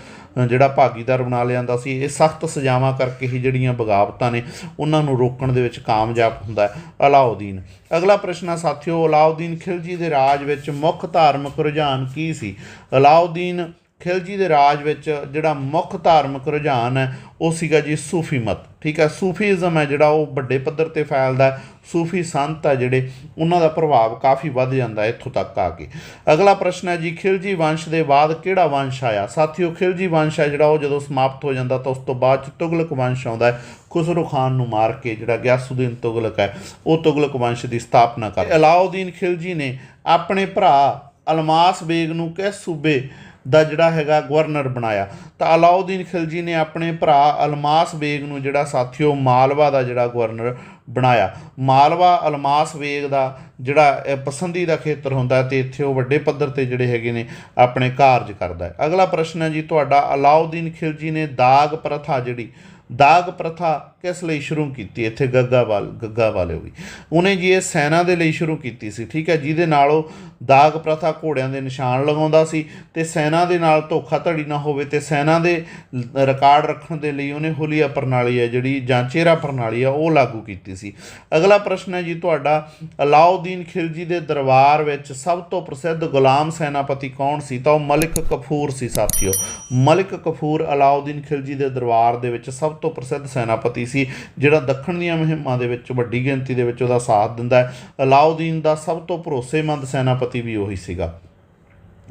ਜਿਹੜਾ ਭਾਗੀਦਾਰ ਬਣਾ ਲਿਆਂਦਾ ਸੀ, ਇਹ ਸਖਤ ਸਜ਼ਾਵਾਂ ਕਰਕੇ ਹੀ ਜਿਹੜੀਆਂ ਬਗਾਵਤਾਂ ਨੇ, ਉਹਨਾਂ ਨੂੰ ਰੋਕਣ ਦੇ ਵਿੱਚ ਕਾਮਯਾਬ ਹੁੰਦਾ ਹੈ। ਅਲਾਉਦੀਨ। ਅਗਲਾ ਪ੍ਰਸ਼ਨ ਆ ਸਾਥੀਓ, ਅਲਾਉਦੀਨ ਖਿਲਜੀ ਦੇ ਰਾਜ ਵਿੱਚ ਮੁੱਖ ਧਾਰਮਿਕ ਰੁਝਾਨ ਕੀ ਸੀ? ਅਲਾਉਦੀਨ ਖਿਲਜੀ ਦੇ ਰਾਜ ਵਿੱਚ ਜਿਹੜਾ ਮੁੱਖ ਧਾਰਮਿਕ ਰੁਝਾਨ ਹੈ, ਉਹ ਸੀਗਾ ਜੀ ਸੂਫੀ ਮਤ। ਠੀਕ ਹੈ, ਸੂਫੀਜ਼ਮ ਹੈ ਜਿਹੜਾ ਉਹ ਵੱਡੇ ਪੱਧਰ ਤੇ ਫੈਲਦਾ ਸੂਫੀ ਸੰਤ ਹੈ ਜਿਹੜੇ, ਉਹਨਾਂ ਦਾ ਪ੍ਰਭਾਵ ਕਾਫੀ ਵੱਧ ਜਾਂਦਾ ਇੱਥੋਂ ਤੱਕ ਆ ਕੇ। ਅਗਲਾ ਪ੍ਰਸ਼ਨ ਹੈ ਜੀ, ਖਿਲਜੀ ਵੰਸ਼ ਦੇ ਬਾਅਦ ਕਿਹੜਾ ਵੰਸ਼ ਆਇਆ? ਸਾਥੀਓ, ਖਿਲਜੀ ਵੰਸ਼ ਹੈ ਜਿਹੜਾ ਉਹ ਜਦੋਂ ਸਮਾਪਤ ਹੋ ਜਾਂਦਾ ਤਾਂ ਉਸ ਤੋਂ ਬਾਅਦ ਚ ਤੁਗਲਕ ਵੰਸ਼ ਆਉਂਦਾ ਹੈ, ਖੁਸਰੋ ਖਾਨ ਨੂੰ ਮਾਰ ਕੇ ਜਿਹੜਾ ਗਿਆਸੁਦੀਨ ਤੁਗਲਕ ਹੈ, ਉਹ ਤੁਗਲਕ ਵੰਸ਼ ਦੀ ਸਥਾਪਨਾ ਕਰ ਅਲਾਉਦੀਨ ਖਿਲਜੀ ਨੇ ਆਪਣੇ ਭਰਾ ਅਲਮਾਸ ਬੇਗ ਨੂੰ ਕਿਸ ਸੂਬੇ ਦਾ ਜਿਹੜਾ ਹੈਗਾ ਗਵਰਨਰ ਬਣਾਇਆ। ਤਾਂ ਅਲਾਉਦੀਨ ਖਿਲਜੀ ਨੇ ਆਪਣੇ ਭਰਾ ਅਲਮਾਸ ਬੇਗ ਨੂੰ ਜਿਹੜਾ ਸਾਥੀਓ ਮਾਲਵਾ ਦਾ ਜਿਹੜਾ ਗਵਰਨਰ ਬਣਾਇਆ। ਮਾਲਵਾ ਅਲਮਾਸ ਵੇਗ ਦਾ ਜਿਹੜਾ ਪਸੰਦੀਦਾ ਖੇਤਰ ਹੁੰਦਾ ਹੈ ਤੇ ਇੱਥੇ ਉਹ ਵੱਡੇ ਪੱਧਰ ਤੇ ਜਿਹੜੇ ਹੈਗੇ ਨੇ ਆਪਣੇ ਕਾਰਜ ਕਰਦਾ ਹੈ। ਅਗਲਾ ਪ੍ਰਸ਼ਨ ਹੈ ਜੀ, ਤੁਹਾਡਾ ਅਲਾਉਦੀਨ ਖਿਲਜੀ ਨੇ ਦਾਗ ਪ੍ਰਥਾ ਜਿਹੜੀ ਦਾਗ ਪ੍ਰਥਾ ਕਿਸ ਲਈ ਸ਼ੁਰੂ ਕੀਤੀ? ਇੱਥੇ ਗੱਗਾ ਵਾਲ, ਗੱਗਾ ਵਾਲੇ ਵੀ ਉਹਨੇ ਜੀ ਇਹ ਸੈਨਾ ਦੇ ਲਈ ਸ਼ੁਰੂ ਕੀਤੀ ਸੀ, ਠੀਕ ਹੈ? ਜਿਹਦੇ ਨਾਲ ਉਹ ਦਾਗ ਪ੍ਰਥਾ ਘੋੜਿਆਂ ਦੇ ਨਿਸ਼ਾਨ ਲਗਾਉਂਦਾ ਸੀ ਤੇ ਸੈਨਾ ਦੇ ਨਾਲ ਧੋਖਾਧੜੀ ਨਾ ਹੋਵੇ ਤੇ ਸੈਨਾ ਦੇ ਰਿਕਾਰਡ ਰੱਖਣ ਦੇ ਲਈ ਉਹਨੇ ਹੁਲੀਆ ਪ੍ਰਣਾਲੀ ਹੈ, ਜਿਹੜੀ ਜਾਂ ਚਿਹਰਾ ਪ੍ਰਣਾਲੀ ਆ, ਉਹ ਲਾਗੂ ਕੀਤੀ ਸੀ। ਅਗਲਾ ਪ੍ਰਸ਼ਨ ਹੈ ਜੀ ਤੁਹਾਡਾ, ਅਲਾਉਦੀਨ ਖਿਲਜੀ ਦੇ ਦਰਬਾਰ ਵਿੱਚ ਸਭ ਤੋਂ ਪ੍ਰਸਿੱਧ ਗੁਲਾਮ ਸੈਨਾਪਤੀ ਕੌਣ ਸੀ? ਤਾਂ ਉਹ ਮਲਿਕ ਕਫੂਰ ਸੀ, ਸਾਥੀਓ। ਮਲਿਕ ਕਫੂਰ ਅਲਾਉਦੀਨ ਖਿਲਜੀ ਦੇ ਦਰਬਾਰ ਦੇ ਵਿੱਚ ਸਭ ਤੋਂ ਪ੍ਰਸਿੱਧ ਸੈਨਾਪਤੀ ਸੀ, ਜਿਹੜਾ ਦੱਖਣ ਦੀਆਂ ਮੁਹਿੰਮਾਂ ਦੇ ਵਿੱਚ, ਵੱਡੀ ਗਿਣਤੀ ਦੇ ਵਿੱਚ ਉਹਦਾ ਸਾਥ ਦਿੰਦਾ ਹੈ। ਅਲਾਉਦੀਨ ਦਾ ਸਭ ਤੋਂ ਭਰੋਸੇਮੰਦ ਸੈਨਾਪਤੀ ਵੀ ਉਹੀ ਸੀਗਾ।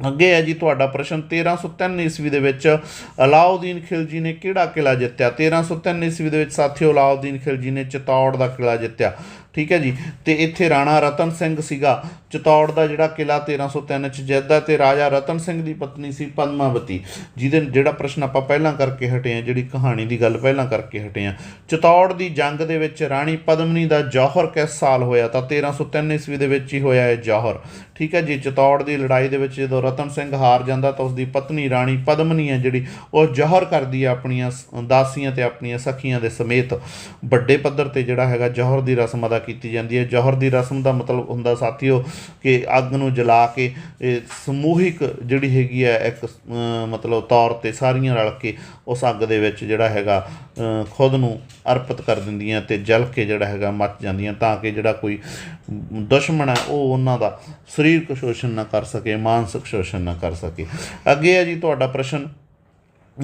ਅੱਗੇ ਹੈ ਜੀ ਤੁਹਾਡਾ ਪ੍ਰਸ਼ਨ 1303 ਈਸਵੀ ਦੇ ਵਿੱਚ ਅਲਾਉਦੀਨ ਖਿਲਜੀ ਨੇ ਕਿਹੜਾ ਕਿਲਾ ਜਿੱਤਿਆ? 1303 ਈਸਵੀ ਦੇ ਵਿੱਚ ਸਾਥੀਓ, ਅਲਾਉਦੀਨ ਖਿਲਜੀ ਨੇ ਚਿਤੌੜ ਦਾ ਕਿਲਾ ਜਿੱਤਿਆ। ਠੀਕ ਹੈ ਜੀ? ਤੇ ਇੱਥੇ ਰਾਣਾ ਰਤਨ ਸਿੰਘ ਸੀਗਾ, ਚਤੌੜ ਦਾ ਜਿਹੜਾ ਕਿਲਾ 1303 ਚ ਜਿੱਤਦਾ ਤੇ ਰਾਜਾ ਰਤਨ ਸਿੰਘ ਦੀ ਪਤਨੀ ਸੀ ਪਦਮਾਵਤੀ, ਜਿਹਦੇ ਜਿਹੜਾ ਪ੍ਰਸ਼ਨ ਆਪਾਂ ਪਹਿਲਾਂ ਕਰਕੇ ਹਟੇ ਆ ਜਿਹੜੀ ਕਹਾਣੀ ਦੀ ਗੱਲ ਪਹਿਲਾਂ ਕਰਕੇ ਹਟੇ ਆ ਚਤੌੜ ਦੀ ਜੰਗ ਦੇ ਵਿੱਚ ਰਾਣੀ ਪਦਮਨੀ ਦਾ ਜੌਹਰ ਕਿਸ ਸਾਲ ਹੋਇਆ? ਤਾਂ 1303 ਈਸਵੀ ਦੇ ਵਿੱਚ ਹੀ ਹੋਇਆ ਹੈ ਜੌਹਰ। ਠੀਕ ਹੈ ਜੀ? ਚਤੌੜ ਦੀ ਲੜਾਈ ਦੇ ਵਿੱਚ ਜਦੋਂ ਰਤਨ ਸਿੰਘ ਹਾਰ ਜਾਂਦਾ, ਤਾਂ ਉਸ ਦੀ ਪਤਨੀ ਰਾਣੀ ਪਦਮਨੀ ਹੈ ਜਿਹੜੀ, ਉਹ ਜੌਹਰ ਕਰਦੀ ਹੈ ਆਪਣੀਆਂ ਸ- ਦਾਸੀਆਂ ਤੇ ਆਪਣੀਆਂ ਸਖੀਆਂ ਦੇ ਸਮੇਤ। ਵੱਡੇ ਪੱਧਰ ਤੇ ਜਿਹੜਾ ਹੈਗਾ ਜੌਹਰ ਦੀ ਰਸਮ ਅਦਾ ਕੀਤੀ ਜਾਂਦੀ ਹੈ। ਜੋਹਰ ਦੀ ਰਸਮ ਦਾ ਮਤਲਬ ਹੁੰਦਾ ਸਾਥੀਓ ਕਿ ਅੱਗ ਨੂੰ ਜਲਾ ਕੇ ਇਹ ਸਮੂਹਿਕ ਜਿਹੜੀ ਹੈਗੀ ਹੈ ਇੱਕ ਮਤਲਬ ਤੌਰ ਤੇ ਸਾਰੀਆਂ ਰਲ ਕੇ ਉਸ ਅੱਗ ਦੇ ਵਿੱਚ ਜਿਹੜਾ ਹੈਗਾ ਖੁਦ ਨੂੰ ਅਰਪਿਤ ਕਰ ਦਿੰਦੀਆਂ ਤੇ ਜਲ ਕੇ ਜਿਹੜਾ ਹੈਗਾ ਮੱਚ ਜਾਂਦੀਆਂ ਤਾਂ ਕਿ ਜਿਹੜਾ ਕੋਈ ਦੁਸ਼ਮਣ ਹੈ ਉਹ ਉਹਨਾਂ ਦਾ ਸਰੀਰਕ ਸ਼ੋਸ਼ਣ ਨਾ ਕਰ ਸਕੇ, ਮਾਨਸਿਕ ਸ਼ੋਸ਼ਣ ਨਾ ਕਰ ਸਕੇ। ਅੱਗੇ ਹੈ ਜੀ ਤੁਹਾਡਾ ਪ੍ਰਸ਼ਨ।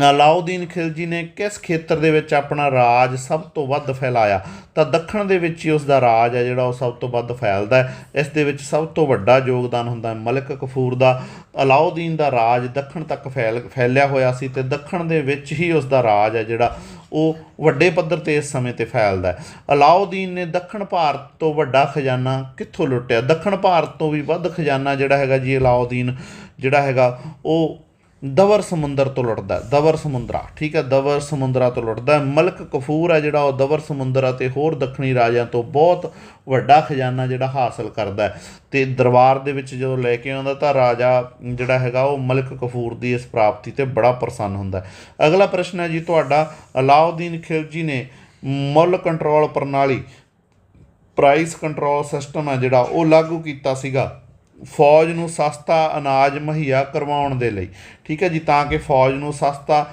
ਅਲਾਉਦੀਨ ਖਿਲਜੀ ਨੇ ਕਿਸ ਖੇਤਰ ਦੇ ਵਿੱਚ ਆਪਣਾ ਰਾਜ ਸਭ ਤੋਂ ਵੱਧ ਫੈਲਾਇਆ? ਤਾਂ ਦੱਖਣ ਦੇ ਵਿੱਚ ਹੀ ਉਸ ਦਾ ਰਾਜ ਹੈ ਜਿਹੜਾ ਉਹ ਸਭ ਤੋਂ ਵੱਧ ਫੈਲਦਾ ਹੈ। ਇਸ ਦੇ ਵਿੱਚ ਸਭ ਤੋਂ ਵੱਡਾ ਯੋਗਦਾਨ ਹੁੰਦਾ ਹੈ ਮਲਿਕ ਕਫੂਰ ਦਾ। ਅਲਾਉਦੀਨ ਦਾ ਰਾਜ ਦੱਖਣ ਤੱਕ ਫੈਲ, ਫੈਲਿਆ ਹੋਇਆ ਸੀ ਤੇ ਦੱਖਣ ਦੇ ਵਿੱਚ ਹੀ ਉਸ ਦਾ ਰਾਜ ਹੈ ਜਿਹੜਾ ਉਹ ਵੱਡੇ ਪੱਧਰ ਤੇ ਇਸ ਸਮੇਂ ਤੇ ਫੈਲਦਾ ਹੈ। ਅਲਾਉਦੀਨ ਨੇ ਦੱਖਣ ਭਾਰਤ ਤੋਂ ਵੱਡਾ ਖਜ਼ਾਨਾ ਕਿੱਥੋਂ ਲੁੱਟਿਆ? ਦੱਖਣ ਭਾਰਤ ਤੋਂ ਵੀ ਵੱਧ ਖਜ਼ਾਨਾ ਜਿਹੜਾ ਹੈਗਾ ਜੀ ਅਲਾਉਦੀਨ ਜਿਹੜਾ ਹੈਗਾ ਉਹ ਦਵਰ ਸਮੁੰਦਰ ਤੋਂ ਲੁੱਟਦਾ ਦਵਰ ਸਮੁੰਦਰਾ, ਠੀਕ ਹੈ, ਦਵਰ ਸਮੁੰਦਰਾ ਤੋਂ ਲੁੱਟਦਾ ਹੈ। ਮਲਕ ਕਫੂਰ ਹੈ ਜਿਹੜਾ ਉਹ ਦਵਰ ਸਮੁੰਦਰਾ ਤੇ ਹੋਰ ਦੱਖਣੀ ਰਾਜਿਆਂ ਤੋਂ ਬਹੁਤ ਵੱਡਾ ਖਜ਼ਾਨਾ ਜਿਹੜਾ ਹਾਸਲ ਕਰਦਾ ਹੈ। ਤੇ ਦਰਬਾਰ ਦੇ ਵਿੱਚ ਜਦੋਂ ਲੈ ਕੇ ਆਉਂਦਾ ਤਾਂ ਰਾਜਾ ਜਿਹੜਾ ਹੈਗਾ ਉਹ ਮਲਕ ਕਫੂਰ ਦੀ ਇਸ ਪ੍ਰਾਪਤੀ ਤੇ ਬੜਾ ਪ੍ਰਸੰਨ ਹੁੰਦਾ ਅਗਲਾ ਪ੍ਰਸ਼ਨ ਹੈ ਜੀ ਤੁਹਾਡਾ, ਅਲਾਉਦੀਨ ਖਿਲਜੀ ਨੇ ਮੁੱਲ ਕੰਟਰੋਲ ਪ੍ਰਣਾਲੀ, ਪ੍ਰਾਈਸ ਕੰਟਰੋਲ ਸਿਸਟਮ ਹੈ ਜਿਹੜਾ ਉਹ ਲਾਗੂ ਕੀਤਾ ਸੀਗਾ। ਫੌਜ ਨੂੰ ਸਸਤਾ ਅਨਾਜ ਮੁਹੱਈਆ ਕਰਵਾਉਣ ਦੇ ਲਈ। ਠੀਕ ਹੈ ਜੀ, ਤਾਂ ਕਿ ਫੌਜ ਨੂੰ ਸਸਤਾ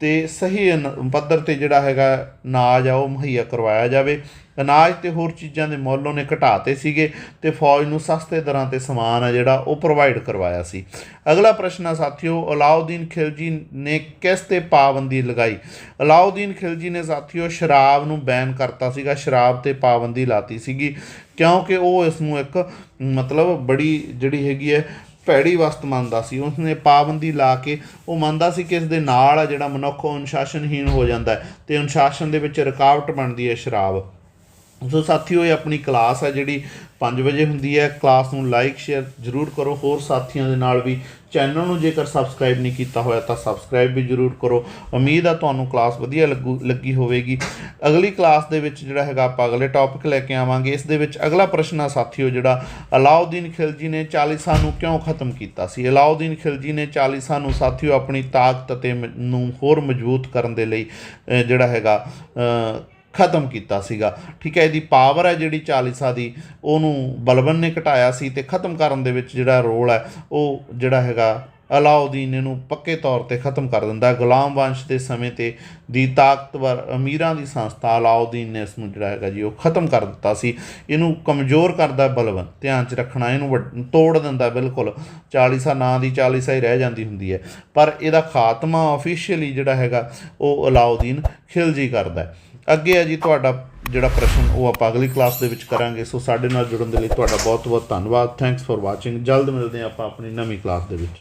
ਤੇ ਸਹੀ ਅਨ- ਪੱਧਰ ਤੇ ਜਿਹੜਾ ਹੈਗਾ ਅਨਾਜ ਆ ਉਹ ਮੁਹੱਈਆ ਕਰਵਾਇਆ ਜਾਵੇ। ਅਨਾਜ ਤੇ ਹੋਰ ਚੀਜ਼ਾਂ ਦੇ ਮੁੱਲ ਉਹਨੇ ਘਟਾਤੇ ਸੀਗੇ ਤੇ ਫੌਜ ਨੂੰ ਸਸਤੇ ਦਰਾਂ ਤੇ ਸਮਾਨ ਆ ਜਿਹੜਾ ਉਹ ਪ੍ਰੋਵਾਈਡ ਕਰਵਾਇਆ ਸੀ। ਅਗਲਾ ਪ੍ਰਸ਼ਨ ਆ ਸਾਥੀਓ, ਅਲਾਉਦੀਨ ਖਿਲਜੀ ਨੇ ਕਿਸ ਤੇ ਪਾਬੰਦੀ ਲਗਾਈ? ਅਲਾਉਦੀਨ ਖਿਲਜੀ ਨੇ ਸਾਥੀਓ ਸ਼ਰਾਬ ਨੂੰ ਬੈਨ ਕਰਤਾ ਸੀਗਾ, ਸ਼ਰਾਬ ਤੇ ਪਾਬੰਦੀ ਲਾਤੀ ਸੀਗੀ, ਕਿਉਂਕਿ ਉਹ ਇਸ ਨੂੰ ਇੱਕ ਮਤਲਬ ਬੜੀ ਜਿਹੜੀ ਹੈਗੀ ਹੈ, ਭੈੜੀ ਵਸਤ ਮੰਨਦਾ ਸੀ। ਉਸਨੇ ਪਾਬੰਦੀ ਲਾ ਕੇ ਉਹ ਮੰਨਦਾ ਸੀ ਕਿ ਇਸ ਦੇ ਨਾਲ ਆ ਜਿਹੜਾ ਮਨੁੱਖ ਉਹ ਅਨੁਸ਼ਾਸਨਹੀਣ ਹੋ ਜਾਂਦਾ ਹੈ ਤੇ ਅਨੁਸ਼ਾਸਨ ਦੇ ਵਿੱਚ ਰੁਕਾਵਟ ਬਣਦੀ ਹੈ ਸ਼ਰਾਬ। ਸੋ ਸਾਥੀਓ, ਇਹ ਆਪਣੀ ਕਲਾਸ ਹੈ ਜਿਹੜੀ 5 ਵਜੇ ਹੁੰਦੀ ਹੈ। ਕਲਾਸ ਨੂੰ ਲਾਈਕ ਸ਼ੇਅਰ ਜਰੂਰ ਕਰੋ। ਹੋਰ ਸਾਥੀਆਂ ਦੇ ਨਾਲ ਵੀ ਚੈਨਲ ਨੂੰ ਜੇਕਰ ਸਬਸਕ੍ਰਾਈਬ ਨਹੀਂ ਕੀਤਾ ਹੋਇਆ ਤਾਂ ਸਬਸਕ੍ਰਾਈਬ ਵੀ ਜਰੂਰ ਕਰੋ। ਉਮੀਦ ਆ ਤੁਹਾਨੂੰ ਕਲਾਸ ਵਧੀਆ ਲੱਗੂ, ਲੱਗੀ ਹੋਵੇਗੀ। ਅਗਲੀ ਕਲਾਸ ਦੇ ਵਿੱਚ ਜਿਹੜਾ ਹੈਗਾ, ਆਪਾਂ ਅਗਲੇ ਟੌਪਿਕ ਲੈ ਕੇ ਆਵਾਂਗੇ। ਇਸ ਦੇ ਵਿੱਚ ਅਗਲਾ ਪ੍ਰਸ਼ਨ ਆ ਸਾਥੀਓ ਜਿਹੜਾ, ਅਲਾਉਦੀਨ ਖਿਲਜੀ ਨੇ ਚਾਲੀਸਾਂ ਨੂੰ ਕਿਉਂ ਖਤਮ ਕੀਤਾ ਸੀ? ਅਲਾਉਦੀਨ ਖਿਲਜੀ ਨੇ ਚਾਲੀਸਾਂ ਨੂੰ ਸਾਥੀਓ ਆਪਣੀ ਤਾਕਤ ਅਤੇ ਮ- ਨੂੰ ਹੋਰ ਮਜ਼ਬੂਤ ਕਰਨ ਦੇ ਲਈ ਜਿਹੜਾ ਹੈਗਾ ਖਤਮ ਕੀਤਾ ਸੀਗਾ। ਠੀਕ ਹੈ, ਇਹਦੀ ਪਾਵਰ ਹੈ ਜਿਹੜੀ ਚਾਲੀਸਾ ਦੀ, ਉਹਨੂੰ ਬਲਬਨ ਨੇ ਘਟਾਇਆ ਸੀ ਤੇ ਖਤਮ ਕਰਨ ਦੇ ਵਿੱਚ ਜਿਹੜਾ ਰੋਲ ਹੈ, ਉਹ ਜਿਹੜਾ ਹੈਗਾ ਅਲਾਉਦੀਨ ਇਹਨੂੰ ਪੱਕੇ ਤੌਰ ਤੇ ਖਤਮ ਕਰ ਦਿੰਦਾ। ਗੁਲਾਮ ਵੰਸ਼ ਦੇ ਸਮੇਂ ਤੇ ਦੀ ਤਾਕਤਵਰ ਅਮੀਰਾਂ ਦੀ ਸੰਸਥਾ ਅਲਾਉਦੀਨ ਨੇ ਇਸ ਨੂੰ ਜਿਹੜਾ ਹੈਗਾ ਜੀ, ਉਹ ਖਤਮ ਕਰ ਦਿੱਤਾ ਸੀ। ਇਹਨੂੰ ਕਮਜ਼ੋਰ ਕਰਦਾ ਹੈ ਬਲਬਨ ਧਿਆਨ 'ਚ ਰੱਖਣਾ, ਇਹਨੂੰ ਵੱਡ- ਤੋੜ ਦਿੰਦਾ ਬਿਲਕੁਲ। ਚਾਲੀਸਾ ਨਾਂ ਦੀ ਚਾਲੀਸਾ ਹੀ ਰਹਿ ਜਾਂਦੀ ਹੁੰਦੀ ਹੈ। ਪਰ ਇਹਦਾ ਖਾਤਮਾ ਆਫੀਸ਼ੀਅਲੀ ਜਿਹੜਾ ਹੈਗਾ, ਉਹ ਅਲਾਉਦੀਨ ਖਿਲਜੀ ਕਰਦਾ ਹੈ। ਅੱਗੇ ਆ ਜੀ ਤੁਹਾਡਾ ਜਿਹੜਾ ਪ੍ਰਸ਼ਨ, ਉਹ ਆਪਾਂ ਅਗਲੀ ਕਲਾਸ ਦੇ ਵਿੱਚ ਕਰਾਂਗੇ। ਸੋ ਸਾਡੇ ਨਾਲ ਜੁੜਨ ਦੇ ਲਈ ਤੁਹਾਡਾ ਬਹੁਤ ਬਹੁਤ ਧੰਨਵਾਦ। ਥੈਂਕਸ ਫॉर ਵਾਚਿੰਗ ਜਲਦ ਮਿਲਦੇ ਹਾਂ ਆਪਾਂ ਆਪਣੀ ਨਵੀਂ ਕਲਾਸ ਦੇ ਵਿੱਚ।